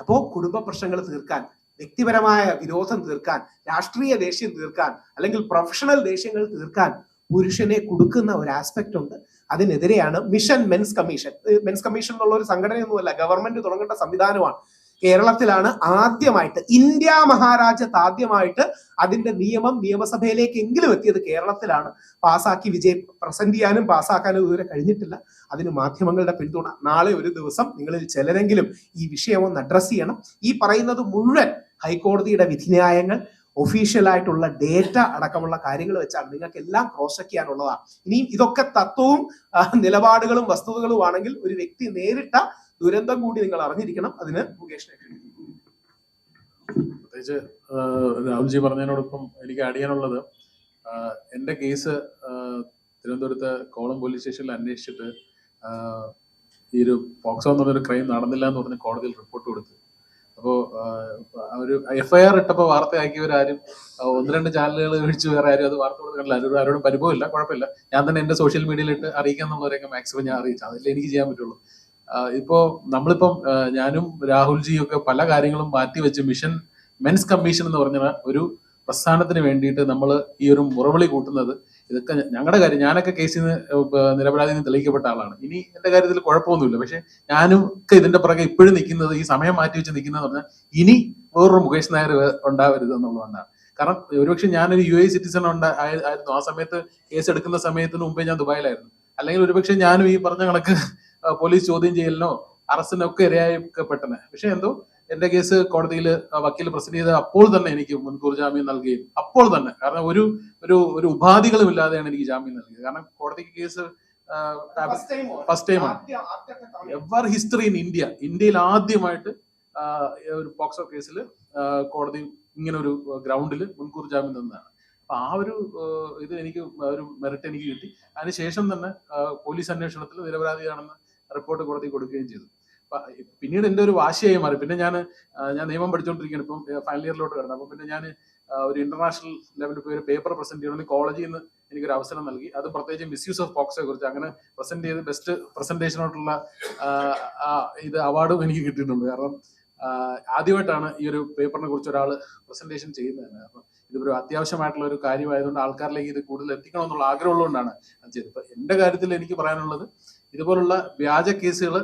അപ്പോ കുടുംബ പ്രശ്നങ്ങൾ തീർക്കാൻ വ്യക്തിപരമായ വിരോധം തീർക്കാൻ രാഷ്ട്രീയ ദേഷ്യം തീർക്കാൻ അല്ലെങ്കിൽ പ്രൊഫഷണൽ ദേഷ്യങ്ങൾ തീർക്കാൻ പുരുഷനെ കൊടുക്കുന്ന ഒരു ആസ്പെക്ട് ഉണ്ട്. അതിനെതിരെയാണ് mission men's commission. Men's commission എന്നുള്ള ഒരു സംഘടനയൊന്നുമല്ല ഗവൺമെന്റ് തുടങ്ങേണ്ട സംവിധാനമാണ്. കേരളത്തിലാണ് ആദ്യമായിട്ട് ഇന്ത്യ മഹാരാജ്യത്ത് ആദ്യമായിട്ട് അതിന്റെ നിയമം നിയമസഭയിലേക്ക് എങ്കിലും എത്തിയത് കേരളത്തിലാണ്. പാസാക്കി വിജയ് പ്രസന്റ് ചെയ്യാനും പാസ്സാക്കാനും ഇതുവരെ കഴിഞ്ഞിട്ടില്ല. അതിന് മാധ്യമങ്ങളുടെ പിന്തുണ. നാളെ ഒരു ദിവസം നിങ്ങളിൽ ചിലരെങ്കിലും ഈ വിഷയം ഒന്ന് അഡ്രസ് ചെയ്യണം. ഈ പറയുന്നത് മുഴുവൻ ഹൈക്കോടതിയുടെ വിധിന്യായങ്ങൾ ഒഫീഷ്യൽ ആയിട്ടുള്ള ഡേറ്റ അടക്കമുള്ള കാര്യങ്ങൾ വെച്ചാണ് നിങ്ങൾക്ക് എല്ലാം ക്രോസ് ചെക്ക് ചെയ്യാനുള്ളതാണ് ഇനിയും ഇതൊക്കെ തത്വവും നിലപാടുകളും വസ്തുതകളും ആണെങ്കിൽ ഒരു വ്യക്തി നേരിട്ട ദുരന്തം കൂടി നിങ്ങൾ അറിഞ്ഞിരിക്കണം അതിന് മുകേഷിനെ. പ്രത്യേകിച്ച് രാഹുൽജി പറഞ്ഞതിനോടൊപ്പം എനിക്ക് ആഡ് ചെയ്യാനുള്ളത് എന്റെ കേസ് തിരുവനന്തപുരത്ത് കോളം പോലീസ് സ്റ്റേഷനിൽ അന്വേഷിച്ചിട്ട് ഈ ഒരു പോക്സോ എന്നുള്ളൊരു ക്രൈം നടന്നില്ല എന്ന് പറഞ്ഞ് കോടതിയിൽ റിപ്പോർട്ട് കൊടുത്തു അപ്പോൾ ഒരു എഫ്ഐആർ ഇട്ടപ്പോൾ വാർത്തയാക്കിയവരാരും ഒന്ന് രണ്ട് ചാനലുകൾ ഒഴിച്ച് വേറെ ആരും അത് വാർത്ത കൊടുത്ത് കണ്ടില്ല ആരും ആരോടും പരിഭവമില്ല കുഴപ്പമില്ല. ഞാൻ തന്നെ എന്റെ സോഷ്യൽ മീഡിയയിലിട്ട് അറിയിക്കാൻ എന്നുള്ളവരെയൊക്കെ മാക്സിമം ഞാൻ അറിയിച്ചു. അതിൽ എനിക്ക് ചെയ്യാൻ പറ്റുള്ളൂ. ഇപ്പോ നമ്മളിപ്പം ഞാനും രാഹുൽജിയും ഒക്കെ പല കാര്യങ്ങളും മാറ്റി വെച്ച് മിഷൻ മെൻസ് കമ്മീഷൻ എന്ന് പറഞ്ഞ ഒരു പ്രസ്ഥാനത്തിന് വേണ്ടിയിട്ട് നമ്മൾ ഈ ഒരു മുറവിളി കൂട്ടുന്നത് ഇതൊക്കെ ഞങ്ങളുടെ കാര്യം ഞാനൊക്കെ കേസിൽ നിന്ന് തെളിയിക്കപ്പെട്ട ആളാണ്. ഇനി എന്റെ കാര്യത്തിൽ കുഴപ്പമൊന്നുമില്ല. പക്ഷെ ഞാനും ഒക്കെ ഇതിന്റെ പുറകെ ഇപ്പോഴും നിൽക്കുന്നത് ഈ സമയം മാറ്റി വെച്ച് നിൽക്കുന്നത് പറഞ്ഞാൽ ഇനി വേറൊരു മുകേഷ് നായർ ഉണ്ടാവരുത് എന്നുള്ളതുകൊണ്ടാണ്. കാരണം ഒരുപക്ഷെ ഞാനൊരു യു എ സിറ്റിസൺ ആയിരുന്നു. ആ സമയത്ത് കേസ് എടുക്കുന്ന സമയത്തിന് മുമ്പേ ഞാൻ ദുബായിലായിരുന്നു. അല്ലെങ്കിൽ ഒരുപക്ഷെ ഞാനും ഈ പറഞ്ഞ കണക്ക് പോലീസ് ചോദ്യം ചെയ്യലിനോ അറസ്റ്റിനോ ഒക്കെ ഇരയായിപ്പെട്ടനെ പക്ഷെ എന്തോ എന്റെ കേസ് കോടതിയിൽ വക്കീൽ പ്രസന്റ് ചെയ്ത് അപ്പോൾ തന്നെ എനിക്ക് മുൻകൂർ ജാമ്യം നൽകുകയും അപ്പോൾ തന്നെ. കാരണം ഒരു ഒരു ഒരു ഉപാധികളും ഇല്ലാതെയാണ് എനിക്ക് ജാമ്യം നൽകിയത്. കാരണം കോടതി കേസ് ഫസ്റ്റ് ആണ്. എവർ ഹിസ്റ്ററി ഇൻ ഇന്ത്യ ഇന്ത്യയിൽ ആദ്യമായിട്ട് ഒരു പോക്സോ കേസിൽ കോടതി ഇങ്ങനെ ഒരു ഗ്രൗണ്ടിൽ മുൻകൂർ ജാമ്യം തന്നതാണ്. അപ്പൊ ആ ഒരു ഇത് എനിക്ക് ഒരു മെറിറ്റ് എനിക്ക് കിട്ടി. അതിനുശേഷം തന്നെ പോലീസ് അന്വേഷണത്തിൽ നിരപരാധിയാണെന്ന് റിപ്പോർട്ട് കോടതി കൊടുക്കുകയും ചെയ്തു. പിന്നീട് എന്റെ ഒരു വാശിയായി മാറി. പിന്നെ ഞാൻ ഞാൻ നിയമം പഠിച്ചുകൊണ്ടിരിക്കുകയാണ് ഇപ്പം ഫൈനൽ ഇയറിലോട്ട് കിടന്നു. അപ്പം പിന്നെ ഞാൻ ഒരു ഇന്റർനാഷണൽ ലെവലിൽ പോയി ഒരു പേപ്പർ പ്രസന്റ് ചെയ്യണമെങ്കിൽ കോളേജിൽ നിന്ന് എനിക്കൊരു അവസരം നൽകി. അത് പ്രത്യേകിച്ച് മിസ്യൂസ് ഓഫ് പോക്സെ കുറിച്ച് അങ്ങനെ പ്രസന്റ് ചെയ്ത് ബെസ്റ്റ് പ്രസന്റേഷനോട്ടുള്ള ഇത് അവാർഡും എനിക്ക് കിട്ടിയിട്ടുണ്ട്. കാരണം ആദ്യമായിട്ടാണ് ഈ ഒരു പേപ്പറിനെ കുറിച്ച് ഒരാൾ പ്രസന്റേഷൻ ചെയ്യുന്നത് തന്നെ. അപ്പം ഇതൊരു അത്യാവശ്യമായിട്ടുള്ള ഒരു കാര്യമായതുകൊണ്ട് ആൾക്കാരിലേക്ക് ഇത് കൂടുതൽ എത്തിക്കണം എന്നുള്ള ആഗ്രഹമുള്ളതുകൊണ്ടാണ് അത് ചെയ്തത്. ഇപ്പൊ എന്റെ കാര്യത്തിൽ എനിക്ക് പറയാനുള്ളത് ഇതുപോലുള്ള വ്യാജ കേസുകൾ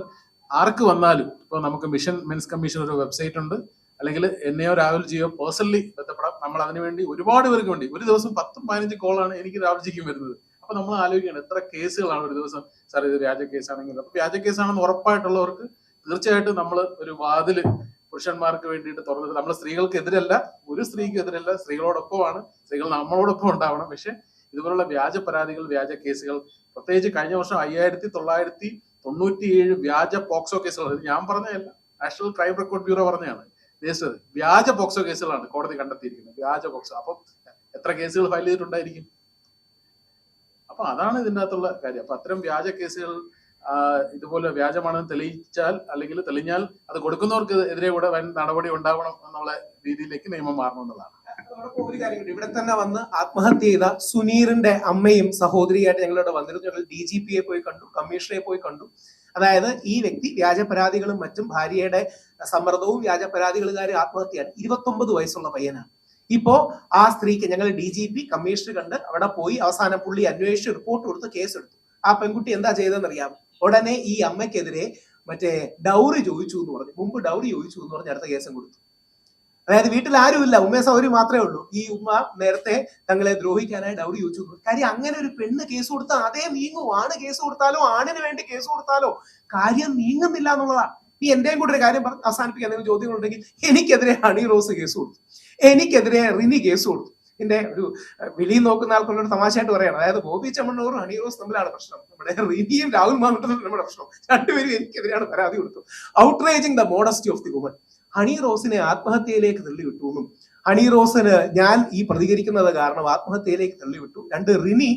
ആർക്ക് വന്നാലും ഇപ്പൊ നമുക്ക് മിഷൻ മെൻസ് കമ്മീഷൻ ഒരു വെബ്സൈറ്റ് ഉണ്ട്. അല്ലെങ്കിൽ എന്നെയോ രാഹുൽ ജിയോ പേഴ്സണലി ബന്ധപ്പെടാം. നമ്മൾ അതിനുവേണ്ടി ഒരുപാട് പേർക്ക് വേണ്ടി ഒരു ദിവസം പത്തും പതിനഞ്ച് കോളാണ് എനിക്ക് രാഹുൽ ജിക്കും വരുന്നത്. അപ്പൊ നമ്മൾ ആലോചിക്കണം എത്ര കേസുകളാണ് ഒരു ദിവസം സാർ ഇത് വ്യാജ കേസാണെങ്കിൽ അപ്പൊ വ്യാജ കേസാണെന്ന് ഉറപ്പായിട്ടുള്ളവർക്ക് തീർച്ചയായിട്ടും നമ്മൾ ഒരു വാതിൽ പുരുഷന്മാർക്ക് വേണ്ടിയിട്ട് തുറന്നത് നമ്മൾ സ്ത്രീകൾക്ക് എതിരല്ല ഒരു സ്ത്രീക്ക് എതിരല്ല സ്ത്രീകളോടൊപ്പമാണ് സ്ത്രീകൾ നമ്മളോടൊപ്പം ഉണ്ടാവണം. പക്ഷെ ഇതുപോലുള്ള വ്യാജ പരാതികൾ വ്യാജ കേസുകൾ പ്രത്യേകിച്ച് കഴിഞ്ഞ വർഷം അയ്യായിരത്തി തൊള്ളായിരത്തി തൊണ്ണൂറ്റിയേഴ് വ്യാജ പോക്സോ കേസുകൾ ഞാൻ പറഞ്ഞതല്ല. നാഷണൽ ക്രൈം റെക്കോർഡ് ബ്യൂറോ പറഞ്ഞതാണ്. രജിസ്റ്റർ വ്യാജ പോക്സോ കേസുകളാണ് കോടതി കണ്ടെത്തിയിരിക്കുന്നത്. വ്യാജ പോക്സോ. അപ്പം എത്ര കേസുകൾ ഫയൽ ചെയ്തിട്ടുണ്ടായിരിക്കും? അപ്പൊ അതാണ് ഇതിന്റെ അകത്തുള്ള കാര്യം. അപ്പൊ അത്തരം വ്യാജ കേസുകൾ ഇതുപോലെ വ്യാജമാണെന്ന് തെളിയിച്ചാൽ അല്ലെങ്കിൽ തെളിഞ്ഞാൽ അത് കൊടുക്കുന്നവർക്ക് എതിരെ കൂടെ വൻ നടപടി ഉണ്ടാവണം എന്നുള്ള രീതിയിലേക്ക് നിയമം മാറണം എന്നുള്ളതാണ്. ഇവിടെ തന്നെ വന്ന് ആത്മഹത്യ ചെയ്ത സുനീറിന്റെ അമ്മയും സഹോദരിയായിട്ട് ഞങ്ങളിവിടെ വന്നിരുന്നു. ഞങ്ങൾ ഡി ജി പിയെ പോയി കണ്ടു കമ്മീഷണറെ പോയി കണ്ടു. അതായത് ഈ വ്യക്തി വ്യാജ പരാതികളും മറ്റും ഭാര്യയുടെ സമ്മർദ്ദവും വ്യാജ ആത്മഹത്യയാണ്. ഇരുപത്തൊമ്പത് വയസ്സുള്ള പയ്യനാണ്. ഇപ്പോ ആ സ്ത്രീക്ക് ഞങ്ങൾ ഡി ജി പി കമ്മീഷണർ കണ്ട് അവിടെ പോയി അവസാനം പുള്ളി അന്വേഷിച്ച് റിപ്പോർട്ട് കൊടുത്ത് കേസെടുത്തു. ആ പെൺകുട്ടി എന്താ ചെയ്തതെന്ന് അറിയാം ഉടനെ ഈ അമ്മയ്ക്കെതിരെ മറ്റേ ഡൗറി ചോദിച്ചു എന്ന് പറഞ്ഞു. മുമ്പ് ഡൗറി ചോദിച്ചു എന്ന് പറഞ്ഞ് അടുത്ത കേസും കൊടുത്തു. അതായത് വീട്ടിൽ ആരുമില്ല ഉമ്മേസ ഒരു മാത്രമേ ഉള്ളൂ. ഈ ഉമ്മ നേരത്തെ തങ്ങളെ ദ്രോഹിക്കാനായി ഡൗറി ചോദിച്ചു. കാര്യം അങ്ങനെ ഒരു പെണ്ണ് കേസ് കൊടുത്താൽ അതേ നീങ്ങൂ ആണ് കേസ് കൊടുത്താലോ? ആണിന് വേണ്ടി കേസ് കൊടുത്താലോ? കാര്യം നീങ്ങുന്നില്ല എന്നുള്ളതാണ് ഈ എന്റെയും കൂടെ ഒരു കാര്യം പറഞ്ഞ് അവസാനിപ്പിക്കാൻ എന്തെങ്കിലും ചോദ്യങ്ങളുണ്ടെങ്കിൽ എനിക്കെതിരെ ഹണി റോസ് കേസ് കൊടുത്തു. എനിക്കെതിരെ റിനി കേസ് കൊടുത്തു. എന്റെ ഒരു വിളി നോക്കുന്ന ആൾക്കുള്ള ഒരു തമാശയായിട്ട് പറയണം. അതായത് ബോബി ചമ്മണ്ണൂറും ഹണി റോസ് തമ്മിലാണ് പ്രശ്നം. നമ്മുടെ റിനിയും രാഹുൽ മാമിട്ടും നമ്മുടെ പ്രശ്നം. രണ്ടുപേരും എനിക്കെതിരെയാണ് പരാതി കൊടുത്തു outraging the modesty of the woman Honey റോസിനെ ആത്മഹത്യയിലേക്ക് തള്ളിവിട്ടു എന്നും. ഹണി റോസിന് ഞാൻ ഈ പ്രതികരിക്കുന്നത് കാരണം ആത്മഹത്യയിലേക്ക് തള്ളിവിട്ടു. രണ്ട് റിനി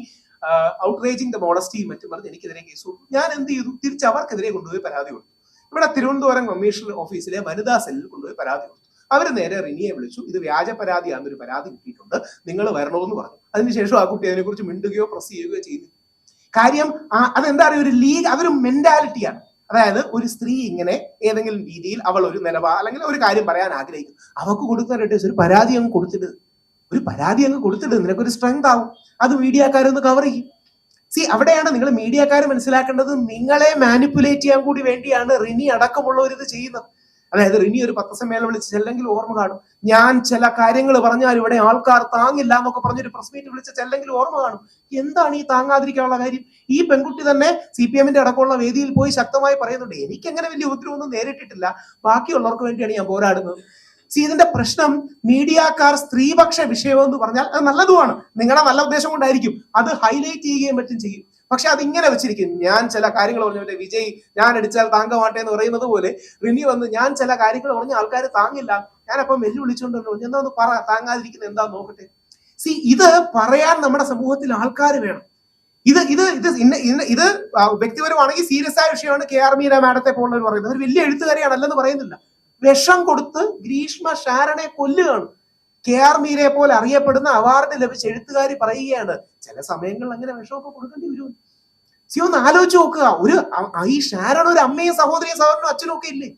ഔട്ട്റേജിങ് ദ മോഡസ്റ്റിയും മറ്റും പറഞ്ഞ് എനിക്കെതിരെ കേസ് കൊടുത്തു. ഞാൻ എന്ത് ചെയ്തു? തിരിച്ച് അവർക്കെതിരെ കൊണ്ടുപോയി പരാതി കൊടുത്തു. ഇവിടെ തിരുവനന്തപുരം കമ്മീഷണർ ഓഫീസിലെ വനിതാ സെല്ലിൽ കൊണ്ടുപോയി പരാതി കൊടുത്തു. അവർ നേരെ റിനിയെ വിളിച്ചു. ഇത് വ്യാജ പരാതിയാണെന്നൊരു പരാതി കിട്ടിയിട്ടുണ്ട്. നിങ്ങൾ വരണമെന്ന് പറഞ്ഞു. അതിനുശേഷം ആ കുട്ടി അതിനെക്കുറിച്ച് മിണ്ടുകയോ പ്രസ് ചെയ്യുകയോ ചെയ്തു കാര്യം അതെന്താ പറയുക ഒരു ലീഗ് അതൊരു മെന്റാലിറ്റിയാണ് അതായത് ഒരു സ്ത്രീ ഇങ്ങനെ ഏതെങ്കിലും രീതിയിൽ അവൾ ഒരു നിലപാ അല്ലെങ്കിൽ ഒരു കാര്യം പറയാൻ ആഗ്രഹിക്കും. അവൾക്ക് കൊടുക്കാനായിട്ട് ഒരു പരാതി അങ്ങ് കൊടുത്തിട്ട് ഒരു പരാതി അങ്ങ് കൊടുത്തിട്ട് നിനക്കൊരു സ്ട്രെങ്ത് ആവും. അത് മീഡിയക്കാരൊന്ന് കവർ ചെയ്യും. സി അവിടെയാണ് നിങ്ങൾ മീഡിയക്കാർ മനസ്സിലാക്കേണ്ടത്. നിങ്ങളെ മാനിപ്പുലേറ്റ് ചെയ്യാൻ കൂടി വേണ്ടിയാണ് റിനി അടക്കമുള്ളവർ ഇത് ചെയ്യുന്നത്. അതായത് റിനി ഒരു പത്രസമ്മേളനം വിളിച്ച് ചെല്ലെങ്കിൽ ഓർമ്മ കാണും. ഞാൻ ചില കാര്യങ്ങൾ പറഞ്ഞാൽ ഇവിടെ ആൾക്കാർ താങ്ങില്ല എന്നൊക്കെ പറഞ്ഞൊരു പ്രസ് മീറ്റ് വിളിച്ച് ചെല്ലെങ്കിൽ ഓർമ്മ കാണും. എന്താണ് ഈ താങ്ങാതിരിക്കാനുള്ള കാര്യം? ഈ പെൺകുട്ടി തന്നെ സി പി എമ്മിന്റെ അടക്കമുള്ള വേദിയിൽ പോയി ശക്തമായി പറയുന്നുണ്ട് എനിക്ക് അങ്ങനെ വലിയ ഉപദ്രവമൊന്നും നേരിട്ടിട്ടില്ല. ബാക്കിയുള്ളവർക്ക് വേണ്ടിയാണ് ഞാൻ പോരാടുന്നത്. സി ഇതിന്റെ പ്രശ്നം മീഡിയക്കാർ സ്ത്രീപക്ഷ വിഷയമെന്ന് പറഞ്ഞാൽ അത് നല്ലതുമാണ്. നിങ്ങളുടെ നല്ല ഉദ്ദേശം കൊണ്ടായിരിക്കും. അത് ഹൈലൈറ്റ് ചെയ്യുകയും പറ്റും ചെയ്യും. പക്ഷെ അത് ഇങ്ങനെ വെച്ചിരിക്കും ഞാൻ ചില കാര്യങ്ങൾ പറഞ്ഞു മറ്റേ വിജയ് ഞാൻ അടിച്ചാൽ താങ്ക മാട്ടെ എന്ന് പറയുന്നത് പോലെ റിനി വന്ന് ഞാൻ ചില കാര്യങ്ങൾ പറഞ്ഞ ആൾക്കാർ താങ്ങില്ല. ഞാനപ്പം വെല്ലുവിളിച്ചുകൊണ്ട് പറഞ്ഞു എന്താ ഒന്ന് പറ താങ്ങാതിരിക്കുന്നത് എന്താ നോക്കട്ടെ? സി ഇത് പറയാൻ നമ്മുടെ സമൂഹത്തിൽ ആൾക്കാർ വേണം. ഇത് ഇത് ഇത് ഇന്ന ഇത് വ്യക്തിപരമാണെങ്കിൽ സീരിയസ് ആയ വിഷയമാണ് കെ ആർ മീര മാഡത്തെ പോലുള്ളവർ പറയുന്നത്. ഒരു വലിയ എഴുത്തുകാരിയാണല്ലെന്ന് പറയുന്നില്ല. വിഷം കൊടുത്ത് ഗ്രീഷ്മ ഷാരണെ കൊല്ലുകയാണ്. കെ ആർ മീരയെ പോലെ അറിയപ്പെടുന്ന അവാർഡ് ലഭിച്ച എഴുത്തുകാരി പറയുകയാണ് ചില സമയങ്ങളിൽ അങ്ങനെ വിഷമൊക്കെ കൊടുക്കേണ്ടി വരും. സി ഒന്ന് ആലോചിച്ച് നോക്കുക. ഒരു ഈ ഷാരൺ ഒരു അമ്മയും സഹോദരിയും സഹോദരനും അച്ഛനും ഒക്കെ ഇല്ലേ?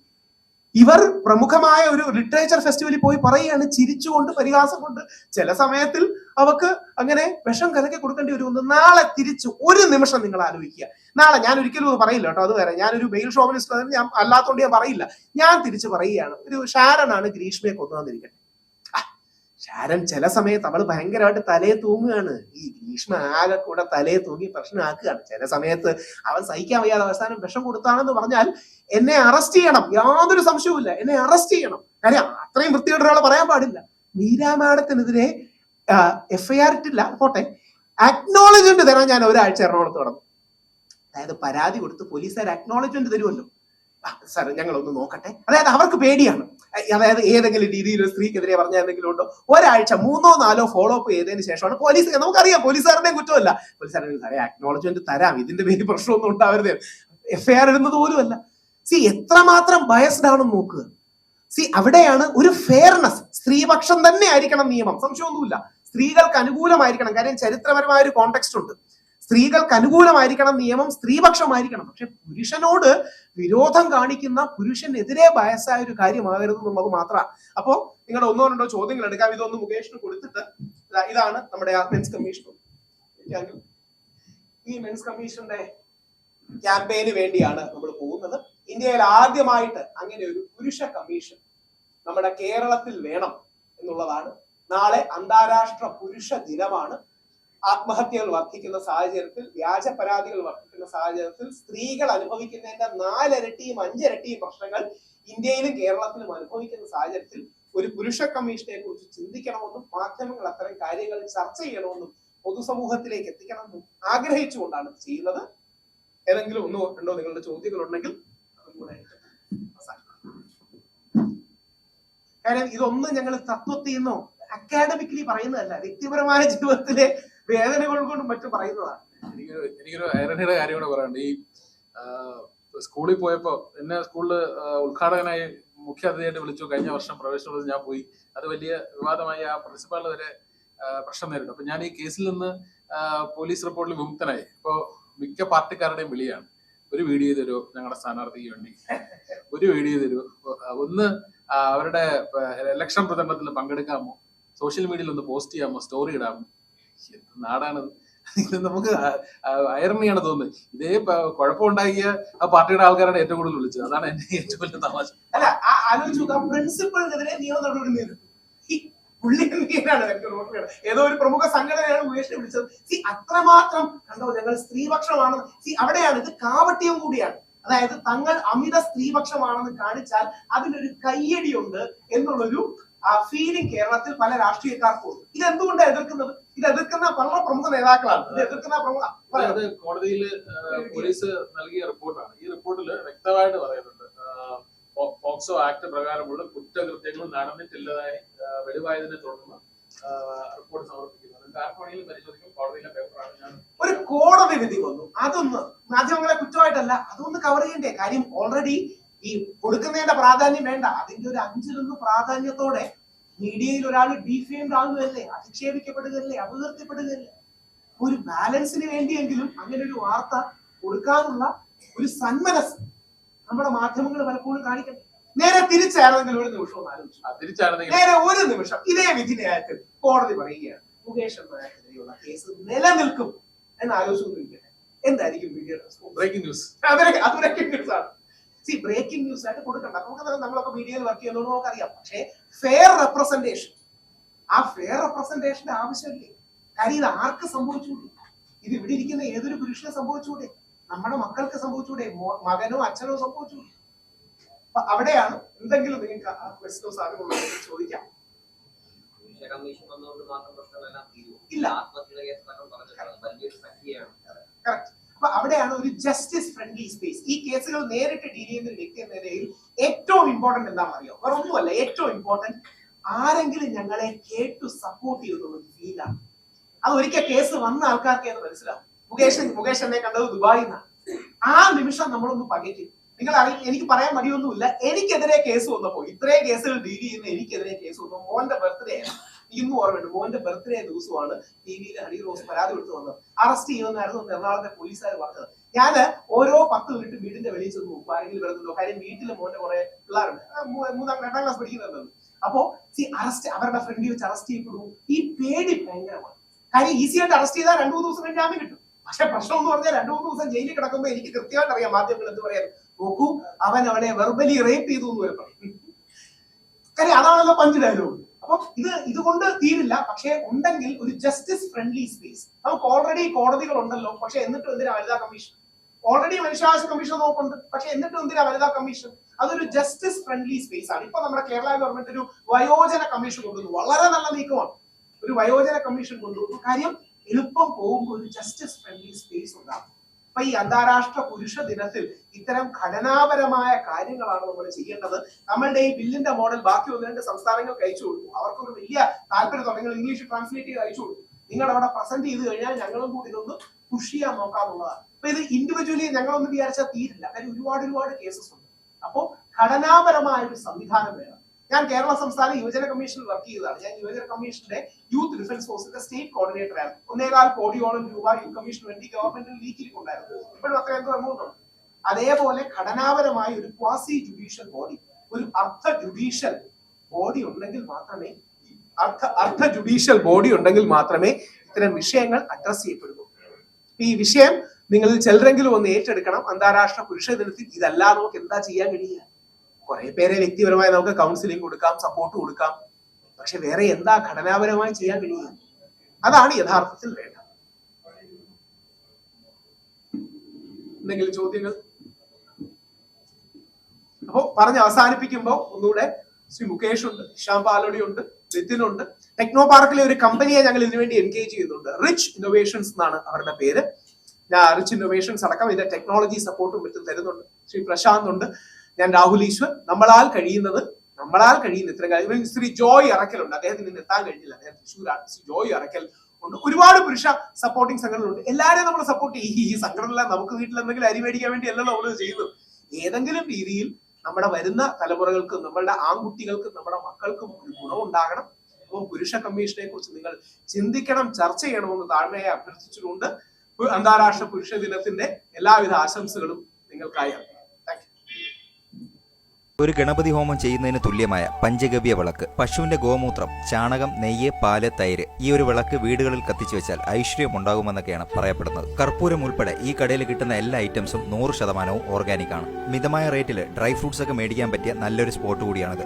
ഇവർ പ്രമുഖമായ ഒരു ലിറ്ററേച്ചർ ഫെസ്റ്റിവലിൽ പോയി പറയുകയാണ് ചിരിച്ചുകൊണ്ട് പരിഹാസം കൊണ്ട്. ചില സമയത്തിൽ അവക്ക് അങ്ങനെ വിഷം കലക്കി കൊടുക്കേണ്ടി വരുമെന്ന് നാളെ തിരിച്ച് ഒരു നിമിഷം നിങ്ങൾ ആലോചിക്കുക. നാളെ ഞാൻ ഒരിക്കലും ഒന്ന് പറയില്ല കേട്ടോ അത് വരെ ഞാനൊരു ബെയിൽ ഷോവനിസ്റ്റ് ഞാൻ അല്ലാത്തോണ്ട് ഞാൻ പറയില്ല. ഞാൻ തിരിച്ച് പറയുകയാണ്. ഒരു ഷാരനാണ് ഗ്രീഷ്മയെ കൊന്നു വന്നിരിക്കട്ടെ ആ, ശാരൻ ചില സമയത്ത് അവൾ ഭയങ്കരമായിട്ട് തലയെ തൂങ്ങുകയാണ്. ഈ ഭീഷ്മ ആകെ കൂടെ തലയെ തൂങ്ങി പ്രശ്നമാക്കുകയാണ്. ചില സമയത്ത് അവൻ സഹിക്കാൻ വയ്യാതെ അവസാനം വിഷം കൊടുത്താണെന്ന് പറഞ്ഞാൽ എന്നെ അറസ്റ്റ് ചെയ്യണം. യാതൊരു സംശയവുമില്ല. എന്നെ അറസ്റ്റ് ചെയ്യണം. കാര്യം അത്രയും വൃത്തിയോട് ഒരാൾ പറയാൻ പാടില്ല. മീരാ എഫ്ഐആർ ഇട്ടില്ല. പോട്ടെ. അക്നോളജ്മെന്റ് തരാൻ ഞാൻ ഒരാഴ്ച എറണാകുളത്ത് കടന്നു അതായത് പരാതി കൊടുത്ത് പോലീസുകാർ അക്നോളജ്മെന്റ് തരുമല്ലോ. സാർ ഞങ്ങൾ ഒന്ന് നോക്കട്ടെ. അതായത് അവർക്ക് പേടിയാണ്. അതായത് ഏതെങ്കിലും രീതിയിൽ സ്ത്രീക്കെതിരെ പറഞ്ഞ എന്തെങ്കിലും ഉണ്ടോ? ഒരാഴ്ച മൂന്നോ നാലോ ഫോളോ അപ്പ് ചെയ്തതിന് ശേഷമാണ് പോലീസ് നമുക്കറിയാം പോലീസുകാരുടെയും കുറ്റമല്ല. പോലീസുകാരുടെ സാറേ അക്നോളജ്മെന്റ് തരാം. ഇതിന്റെ പേര് പ്രശ്നമൊന്നും ഉണ്ടാവരുത്. എഫ്ഐആർ ഇടുന്നത് പോലുമല്ല. സി എത്രമാത്രം ബയസ്ഡ് ആണെന്ന് നോക്കുക. സി അവിടെയാണ് ഒരു ഫെയർനെസ് സ്ത്രീപക്ഷം തന്നെ ആയിരിക്കണം നിയമം. സംശയമൊന്നുമില്ല. സ്ത്രീകൾക്ക് അനുകൂലമായിരിക്കണം. കാര്യം ചരിത്രപരമായ ഒരു കോണ്ടെക്സ്റ്റ് ഉണ്ട്. സ്ത്രീകൾക്ക് അനുകൂലമായിരിക്കണം നിയമം സ്ത്രീപക്ഷമായിരിക്കണം. പക്ഷെ പുരുഷനോട് വിരോധം കാണിക്കുന്ന പുരുഷനെതിരെ ബയസായ ഒരു കാര്യമാകരുത് എന്നുള്ളത് മാത്രമാണ്. അപ്പോ നിങ്ങൾ ഒന്നോ രണ്ടോ ചോദ്യങ്ങൾ എടുക്കാം. ഇതൊന്ന് മുകേഷിന് കൊടുത്തിട്ട് ഇതാണ് നമ്മുടെ മെൻസ് കമ്മീഷൻ ഈ മെൻസ് കമ്മീഷന്റെ ക്യാമ്പയിന് വേണ്ടിയാണ് നമ്മൾ പോകുന്നത്. ഇന്ത്യയിൽ ആദ്യമായിട്ട് അങ്ങനെ ഒരു പുരുഷ കമ്മീഷൻ നമ്മുടെ കേരളത്തിൽ വേണം എന്നുള്ളതാണ്. നാളെ അന്താരാഷ്ട്ര പുരുഷ ദിനമാണ്. ആത്മഹത്യകൾ വർദ്ധിക്കുന്ന സാഹചര്യത്തിൽ വ്യാജ പരാതികൾ വർദ്ധിക്കുന്ന സാഹചര്യത്തിൽ സ്ത്രീകൾ അനുഭവിക്കുന്നതിന്റെ നാലിരട്ടിയും അഞ്ചിരട്ടിയും പ്രശ്നങ്ങൾ ഇന്ത്യയിലും കേരളത്തിലും അനുഭവിക്കുന്ന സാഹചര്യത്തിൽ ഒരു പുരുഷ കമ്മീഷനെ കുറിച്ച് ചിന്തിക്കണമെന്നും മാധ്യമങ്ങൾ അത്തരം കാര്യങ്ങൾ ചർച്ച ചെയ്യണമെന്നും പൊതുസമൂഹത്തിലേക്ക് എത്തിക്കണമെന്നും ആഗ്രഹിച്ചുകൊണ്ടാണ് ചെയ്യുന്നത്. ഏതെങ്കിലും ഒന്നോ രണ്ടോ നിങ്ങളുടെ ചോദ്യങ്ങളുണ്ടെങ്കിൽ കാരണം ഇതൊന്നും ഞങ്ങൾ തത്വത്തിൽ നിന്നോ അക്കാഡമിക്കലി പറയുന്നതല്ല. വ്യക്തിപരമായ ജീവിതത്തിലെ വേദനകൾ കൊണ്ട് മറ്റും പറയുന്നതാണ്. എനിക്കൊരു എനിക്കൊരു ഐറണിയുടെ കാര്യം കൂടെ പറയാനുണ്ട്. ഈ സ്കൂളിൽ പോയപ്പോ എന്നെ സ്കൂളിൽ ഉദ്ഘാടകനായി മുഖ്യ അതിഥിയായിട്ട് വിളിച്ചു. കഴിഞ്ഞ വർഷം പ്രവേശനത്തിൽ ഞാൻ പോയി. അത് വലിയ വിവാദമായി ആ പ്രിൻസിപ്പാൾ വരെ പ്രശ്നം നേരിട്ടു. അപ്പൊ ഞാൻ ഈ കേസിൽ നിന്ന് പോലീസ് റിപ്പോർട്ടിൽ വിമുക്തനായി. ഇപ്പോ മിക്ക പാർട്ടിക്കാരുടെയും വിളിയാണ്. ഒരു വീഡിയോ തരൂ ഞങ്ങളുടെ സ്ഥാനാർത്ഥിക്ക് വേണ്ടി. ഒരു വീഡിയോ തരൂ. ഒന്ന് അവരുടെ ഇലക്ഷൻ പ്രചരണത്തിൽ പങ്കെടുക്കാമോ? സോഷ്യൽ മീഡിയയിൽ ഒന്ന് പോസ്റ്റ് ചെയ്യാമോ? സ്റ്റോറി ഇടാമോ? നാടാണത്. നമുക്ക് അയർണിയാണ് തോന്നുന്നത്. ഇതേ കുഴപ്പമുണ്ടാക്കിയ ആ പാർട്ടിയുടെ ആൾക്കാരാണ് ഏറ്റവും കൂടുതൽ വിളിച്ചത്. അതാണ് എന്റെ ഏറ്റവും വലിയ തമാശ. അല്ല. ഏതോ ഒരു പ്രമുഖ സംഘടനയാണ് ഉപേക്ഷിച്ച് വിളിച്ചത്. സി അത്രമാത്രം കണ്ടോ ഞങ്ങൾ സ്ത്രീപക്ഷമാണ് സി അവിടെയാണ് ഇത് കാവട്യം കൂടിയാണ്. അതായത് തങ്ങൾ അമിത സ്ത്രീപക്ഷമാണെന്ന് കാണിച്ചാൽ അതിനൊരു കയ്യടിയുണ്ട് എന്നുള്ളൊരു ഫീലിംഗ് കേരളത്തിൽ പല രാഷ്ട്രീയക്കാർക്കും ഉണ്ട്. ഇത് എന്തുകൊണ്ടാണ് എതിർക്കുന്നത്? ഇത് എതിർക്കുന്ന പല പ്രമുഖ നേതാക്കളാണ്. ഇത് എതിർക്കുന്ന പ്രമുഖ കോടതിയിൽ പോലീസ് നൽകിയ റിപ്പോർട്ടാണ്. ഈ റിപ്പോർട്ടിൽ വ്യക്തമായിട്ട് പറയുന്നുണ്ട്. പോക്സോ ആക്ട് പ്രകാരമുള്ള കുറ്റകൃത്യങ്ങൾ നടന്നിട്ടില്ലതായി വെളിവായതിനെ തുടർന്ന് റിപ്പോർട്ട് സമർപ്പിക്കുന്നത് കാർക്കോണിയിൽ പരിശോധിക്കും. കോടതിയിലെ പേപ്പറാണ് ഞാൻ ഒരു കോടതി വിധി വന്നു. അതൊന്ന് മാധ്യമങ്ങളെ കുറ്റമായിട്ടല്ല അതൊന്ന് കവർ ചെയ്യണ്ടേ? കാര്യം ഓൾറെഡി ഈ കൊടുക്കുന്നതിന്റെ പ്രാധാന്യം വേണ്ട. അതിന്റെ ഒരു അഞ്ചിലൊന്ന് പ്രാധാന്യത്തോടെ മീഡിയയിൽ ഒരാൾ ഡിഫെയിംഡ് ആകുകയല്ലേ അധിക്ഷേപിക്കപ്പെടുകയല്ലേ അപകീർത്തിപ്പെടുകയല്ലേ? ഒരു ബാലൻസിന് വേണ്ടിയെങ്കിലും അങ്ങനെ ഒരു വാർത്ത കൊടുക്കാനുള്ള ഒരു സന്മനസ് നമ്മുടെ മാധ്യമങ്ങൾ പലപ്പോഴും കാണിക്കണം നേരെ തിരിച്ചായിരുന്നെങ്കിൽ ഒരു നിമിഷം ഒന്ന് ആലോചിച്ചു നേരെ ഒരു നിമിഷം ഇതേ വിധി ന്യായത്തിൽ കോടതി പറയുകയാണ് മുകേഷ് നായക്കെതിരെയുള്ള കേസ് നിലനിൽക്കും എന്ന് ആലോചിച്ചുകൊണ്ടിരിക്കട്ടെ എന്തായിരിക്കും മീഡിയയുടെ ബ്രേക്കിംഗ് ന്യൂസ്. ബ്രേക്കിംഗ് ന്യൂസ് ആണ്. സി ബ്രേക്കിംഗ് ന്യൂസ് ആയിട്ട് കൊടുക്കണ്ട. നമുക്ക് നമ്മളൊക്കെ മീഡിയയിൽ വർക്ക് ചെയ്യുന്നതുകൊണ്ട് നമുക്കറിയാം പക്ഷേ ഫെയർ റെപ്രസെന്റേഷൻ ആ ഫെയർ റെപ്രസെന്റേഷന്റെ ആവശ്യമില്ലേ? കാര്യം ഇത് ആർക്ക് സംഭവിച്ചുകൂടി? ഇത് ഇവിടെ ഇരിക്കുന്ന ഏതൊരു പുരുഷനെ സംഭവിച്ചുകൂടെ? നമ്മുടെ മക്കൾക്ക് സംഭവിച്ചുകൂടെ? മകനോ അച്ഛനോ സംഭവിച്ചുകൂടെ? അപ്പൊ അവിടെയാണ് എന്തെങ്കിലും നിങ്ങൾക്ക് ആ ക്വസ്റ്റോ സാധനങ്ങളോ ചോദിക്കാം. ഇല്ല. കറക്റ്റ് അപ്പൊ അവിടെയാണ് ഒരു ജസ്റ്റിസ് ഫ്രണ്ട്ലി സ്പേസ് ഈ കേസുകൾ നേരിട്ട് ഡീൽ ചെയ്യുന്ന ഒരു വ്യക്തി എന്ന നിലയിൽ ഏറ്റവും ഇമ്പോർട്ടന്റ് എന്താണെന്ന് അറിയോ വേറെ ഒന്നുമല്ല ഏറ്റവും ഇമ്പോർട്ടന്റ് ആരെങ്കിലും ഞങ്ങളെ കേട്ടു സപ്പോർട്ട് ചെയ്യുന്നുള്ള ഫീലാണ് അത് ഒരിക്കൽ കേസ് വന്ന ആൾക്കാർക്ക് അത് മനസ്സിലാവും. മുകേഷ് മുകേഷ് എന്നെ കണ്ടത് ദുബായിൽ നിന്നാണ്. ആ നിമിഷം നമ്മളൊന്ന് പകയ്ക്കും. നിങ്ങൾ എനിക്ക് പറയാൻ മടിയൊന്നുമില്ല. എനിക്കെതിരെ കേസ് വന്നപ്പോ ഇത്രയും കേസുകൾ ഡീൽ ചെയ്യുന്ന എനിക്കെതിരെ കേസ് വന്നു മോന്റെ ബർത്ത്ഡേ ആണ്. ഇന്നും ഓർമ്മയുണ്ട്. മോന്റെ ബർത്ത്ഡേ ദിവസമാണ് ടി വിയിൽ ഹരി റോസ് പരാതി കൊടുത്തു വന്നത്. അറസ്റ്റ് ചെയ്യുമെന്നായിരുന്നു എറണാകുളത്തെ പോലീസുകാർ പറഞ്ഞത്. ഞാൻ ഓരോ പത്ത് വീട്ട് വീടിന്റെ വെളിയിൽ ചെന്ന് നോക്കും ആരെങ്കിലും വരുന്നുണ്ടോ കാര്യം വീട്ടിൽ മോന്റെ കുറെ പിള്ളേരുണ്ട്. മൂന്നാം രണ്ടാം ക്ലാസ് പഠിക്കുന്നുണ്ട് അപ്പോ സി അറസ്റ്റ് അവരുടെ ഫ്രണ്ടിൽ വെച്ച് അറസ്റ്റ് ചെയ്യപ്പെടും. ഈ പേടി ഭയങ്കരമാണ്. കാര്യം ഈസി ആയിട്ട് അറസ്റ്റ് ചെയ്താൽ രണ്ടു മൂന്ന് ദിവസം ജാമ്യം കിട്ടും. പക്ഷെ പ്രശ്നം എന്ന് പറഞ്ഞാൽ രണ്ടു മൂന്ന് ദിവസം ജയിലിൽ കിടക്കുമ്പോൾ എനിക്ക് കൃത്യമായിട്ട് അറിയാം മാധ്യമങ്ങൾ എന്ത് പറയാൻ നോക്കൂ അവൻ അവളെ വെർബലി റേപ്പ് ചെയ്തു എന്ന് പറയും. കാര്യം അതാണല്ലോ പഞ്ച് ഡയലോഗ് അപ്പൊ ഇത് ഇതുകൊണ്ട് തീരില്ല. പക്ഷേ ഉണ്ടെങ്കിൽ ഒരു ജസ്റ്റിസ് ഫ്രണ്ട്ലി സ്പേസ് നമുക്ക് ഓൾറെഡി കോടതികൾ ഉണ്ടല്ലോ. പക്ഷെ എന്നിട്ടും എന്തിനാ വനിതാ കമ്മീഷൻ ഓൾറെഡി മനുഷ്യാവകാശ കമ്മീഷൻ നോക്കുന്നുണ്ട്. പക്ഷെ എന്നിട്ടും എന്തിനാ വനിതാ കമ്മീഷൻ അതൊരു ജസ്റ്റിസ് ഫ്രണ്ട്ലി സ്പേസ് ആണ്. ഇപ്പൊ നമ്മുടെ കേരള ഗവൺമെന്റ് ഒരു വയോജന കമ്മീഷൻ കൊണ്ടുവന്നു. വളരെ നല്ല നീക്കമാണ്. ഒരു വയോജന കമ്മീഷൻ കൊണ്ടുവന്നു. കാര്യം എളുപ്പം പോകുമ്പോൾ ഒരു ജസ്റ്റിസ് ഫ്രണ്ട്ലി സ്പേസ് ഉണ്ടാകും അപ്പൊ ഈ അന്താരാഷ്ട്ര പുരുഷ ദിനത്തിൽ ഇത്തരം ഘടനാപരമായ കാര്യങ്ങളാണ് നമ്മൾ ചെയ്യേണ്ടത്. നമ്മളുടെ ഈ ബില്ലിന്റെ മോഡൽ ബാക്കി ഒന്ന് രണ്ട് സംസ്ഥാനങ്ങൾക്ക് അയച്ചു കൊടുത്തു. അവർക്കൊരു വലിയ താല്പര്യം നിങ്ങൾ ഇംഗ്ലീഷ് ട്രാൻസ്ലേറ്റ് ചെയ്ത് അയച്ചു കൊടുത്തു. നിങ്ങൾ അവിടെ പ്രസന്റ് ചെയ്ത് കഴിഞ്ഞാൽ ഞങ്ങളും കൂടി ഇതൊന്ന് പുഷ് ചെയ്യാൻ നോക്കാന്നുള്ളതാണ്. അപ്പൊ ഇത് ഇൻഡിവിജ്വലി ഞങ്ങളൊന്നും വിചാരിച്ചാൽ തീരില്ല. കാര്യം ഒരുപാട് ഒരുപാട് കേസസ് ഉണ്ട്. അപ്പോൾ ഘടനാപരമായ ഒരു സംവിധാനം വേണം. ഞാൻ കേരള സംസ്ഥാന യുവജന കമ്മീഷനിൽ വർക്ക് ചെയ്തതാണ്. ഞാൻ യുവജന കമ്മീഷന്റെ യൂത്ത് ഡിഫൻസ് ഫോഴ്സിന്റെ സ്റ്റേറ്റ് കോർഡിനേറ്റർ ആയിരുന്നു ഒന്നേകാൽ കോടിയോളം രൂപ യൂത്ത് കമ്മീഷന് വേണ്ടി ഗവൺമെന്റിൽ നീക്കിയിട്ടുണ്ടായിരുന്നു ഇപ്പോഴും അത്ര എന്തോ എമൗണ്ട് ഉണ്ട് അതേപോലെ ഘടനാപരമായ ഒരു ക്വാസി ജുഡീഷ്യൽ ബോഡി ഒരു അർദ്ധ ജുഡീഷ്യൽ ബോഡി ഉണ്ടെങ്കിൽ മാത്രമേ അർദ്ധ അർദ്ധ ജുഡീഷ്യൽ ബോഡി ഉണ്ടെങ്കിൽ മാത്രമേ ഇത്തരം വിഷയങ്ങൾ അഡ്രസ് ചെയ്യപ്പെടുള്ളൂ ഈ വിഷയം നിങ്ങളിൽ ചിലരെങ്കിലും ഒന്ന് ഏറ്റെടുക്കണം. അന്താരാഷ്ട്ര പുരുഷ ദിനത്തിൽ ഇതല്ലാതെ നമുക്ക് എന്താ ചെയ്യാൻ കഴിയുക? കുറെ പേരെ വ്യക്തിപരമായി നമുക്ക് കൗൺസിലിംഗ് കൊടുക്കാം സപ്പോർട്ട് കൊടുക്കാം. പക്ഷെ വേറെ എന്താ ഘടനാപരമായി ചെയ്യാൻ കഴിയുക? അതാണ് യഥാർത്ഥത്തിൽ വേണ്ട എന്തെങ്കിലും ചോദ്യങ്ങൾ? അപ്പോ പറഞ്ഞ് അവസാനിപ്പിക്കുമ്പോൾ ഒന്നുകൂടെ ശ്രീ മുകേഷ് ഉണ്ട് ശ്യാം പാലോടി ഉണ്ട് നിതിൻ ഉണ്ട്. ടെക്നോ പാർക്കിലെ ഒരു കമ്പനിയെ ഞങ്ങൾ ഇതിനുവേണ്ടി എൻഗേജ് ചെയ്യുന്നുണ്ട്. റിച്ച് ഇന്നോവേഷൻസ് എന്നാണ് അവരുടെ പേര്. റിച്ച് ഇന്നോവേഷൻസ് അടക്കം ഇതിന്റെ ടെക്നോളജി സപ്പോർട്ടും മറ്റും തരുന്നുണ്ട്. ശ്രീ പ്രശാന്ത് ഉണ്ട്. ഞാൻ രാഹുൽ ഈശ്വർ നമ്മളാൽ കഴിയുന്നത് നമ്മളാൽ കഴിയുന്ന ഇത്രയും കാര്യം ശ്രീ ജോയ് അറക്കലുണ്ട്. അദ്ദേഹത്തിന് ഇന്ന് എത്താൻ കഴിഞ്ഞില്ല. അദ്ദേഹം തൃശ്ശൂരാണ്. ശ്രീ ജോയ് അറക്കൽ ഉണ്ട്. ഒരുപാട് പുരുഷ സപ്പോർട്ടിംഗ് സംഘടനകളുണ്ട്. എല്ലാവരെയും നമ്മൾ സപ്പോർട്ട് ചെയ്യും. ഈ സംഘടന നമുക്ക് വീട്ടിൽ എന്തെങ്കിലും അരി മേടിക്കാൻ വേണ്ടി അല്ലല്ലോ നമ്മൾ ചെയ്യുന്നത്. ഏതെങ്കിലും രീതിയിൽ നമ്മുടെ വരുന്ന തലമുറകൾക്ക് നമ്മളുടെ ആൺകുട്ടികൾക്കും നമ്മുടെ മക്കൾക്കും ഒരു ഗുണമുണ്ടാകണം. അപ്പോൾ പുരുഷ കമ്മീഷനെ കുറിച്ച് നിങ്ങൾ ചിന്തിക്കണം ചർച്ച ചെയ്യണമെന്ന് താഴ്മയെ അഭ്യർത്ഥിച്ചുകൊണ്ട് അന്താരാഷ്ട്ര പുരുഷ ദിനത്തിന്റെ എല്ലാവിധ ആശംസകളും നിങ്ങൾക്കായി ഒരു ഗണപതി ഹോമം ചെയ്യുന്നതിന് തുല്യമായ പഞ്ചഗവ്യ വിളക്ക് പശുവിന്റെ ഗോമൂത്രം ചാണകം നെയ്യ് പാൽ തൈര് ഈ ഒരു വിളക്ക് വീടുകളിൽ കത്തിച്ചു വെച്ചാൽ ഐശ്വര്യം ഉണ്ടാകുമെന്നൊക്കെയാണ് പറയപ്പെടുന്നത്. കർപ്പൂരം ഉൾപ്പെടെ ഈ കടയിൽ കിട്ടുന്ന എല്ലാ ഐറ്റംസും നൂറ് ശതമാനവും ഓർഗാനിക് ആണ്. മിതമായ റേറ്റിൽ ഡ്രൈ ഫ്രൂട്ട്സ് ഒക്കെ മേടിക്കാൻ പറ്റിയ നല്ലൊരു സ്പോട്ട് കൂടിയാണിത്.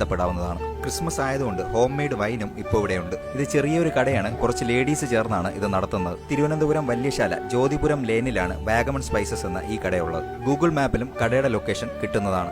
ബന്ധപ്പെടാവുന്നതാണ്. ക്രിസ്മസ് ആയതുകൊണ്ട് ഹോം മെയ്ഡ് വൈനും ഇപ്പോൾ ഇവിടെയുണ്ട്. ഇത് ചെറിയൊരു കടയാണ്. കുറച്ച് ലേഡീസ് ചേർന്നാണ് ഇത് നടത്തുന്നത്. തിരുവനന്തപുരം വല്യശാല ജ്യോതിപുരം ലേനിലാണ് വാഗമൺ സ്പൈസസ് എന്ന ഈ കടയുള്ളത്. ഗൂഗിൾ മാപ്പിലും കടയുടെ ലൊക്കേഷൻ കിട്ടുന്നതാണ്.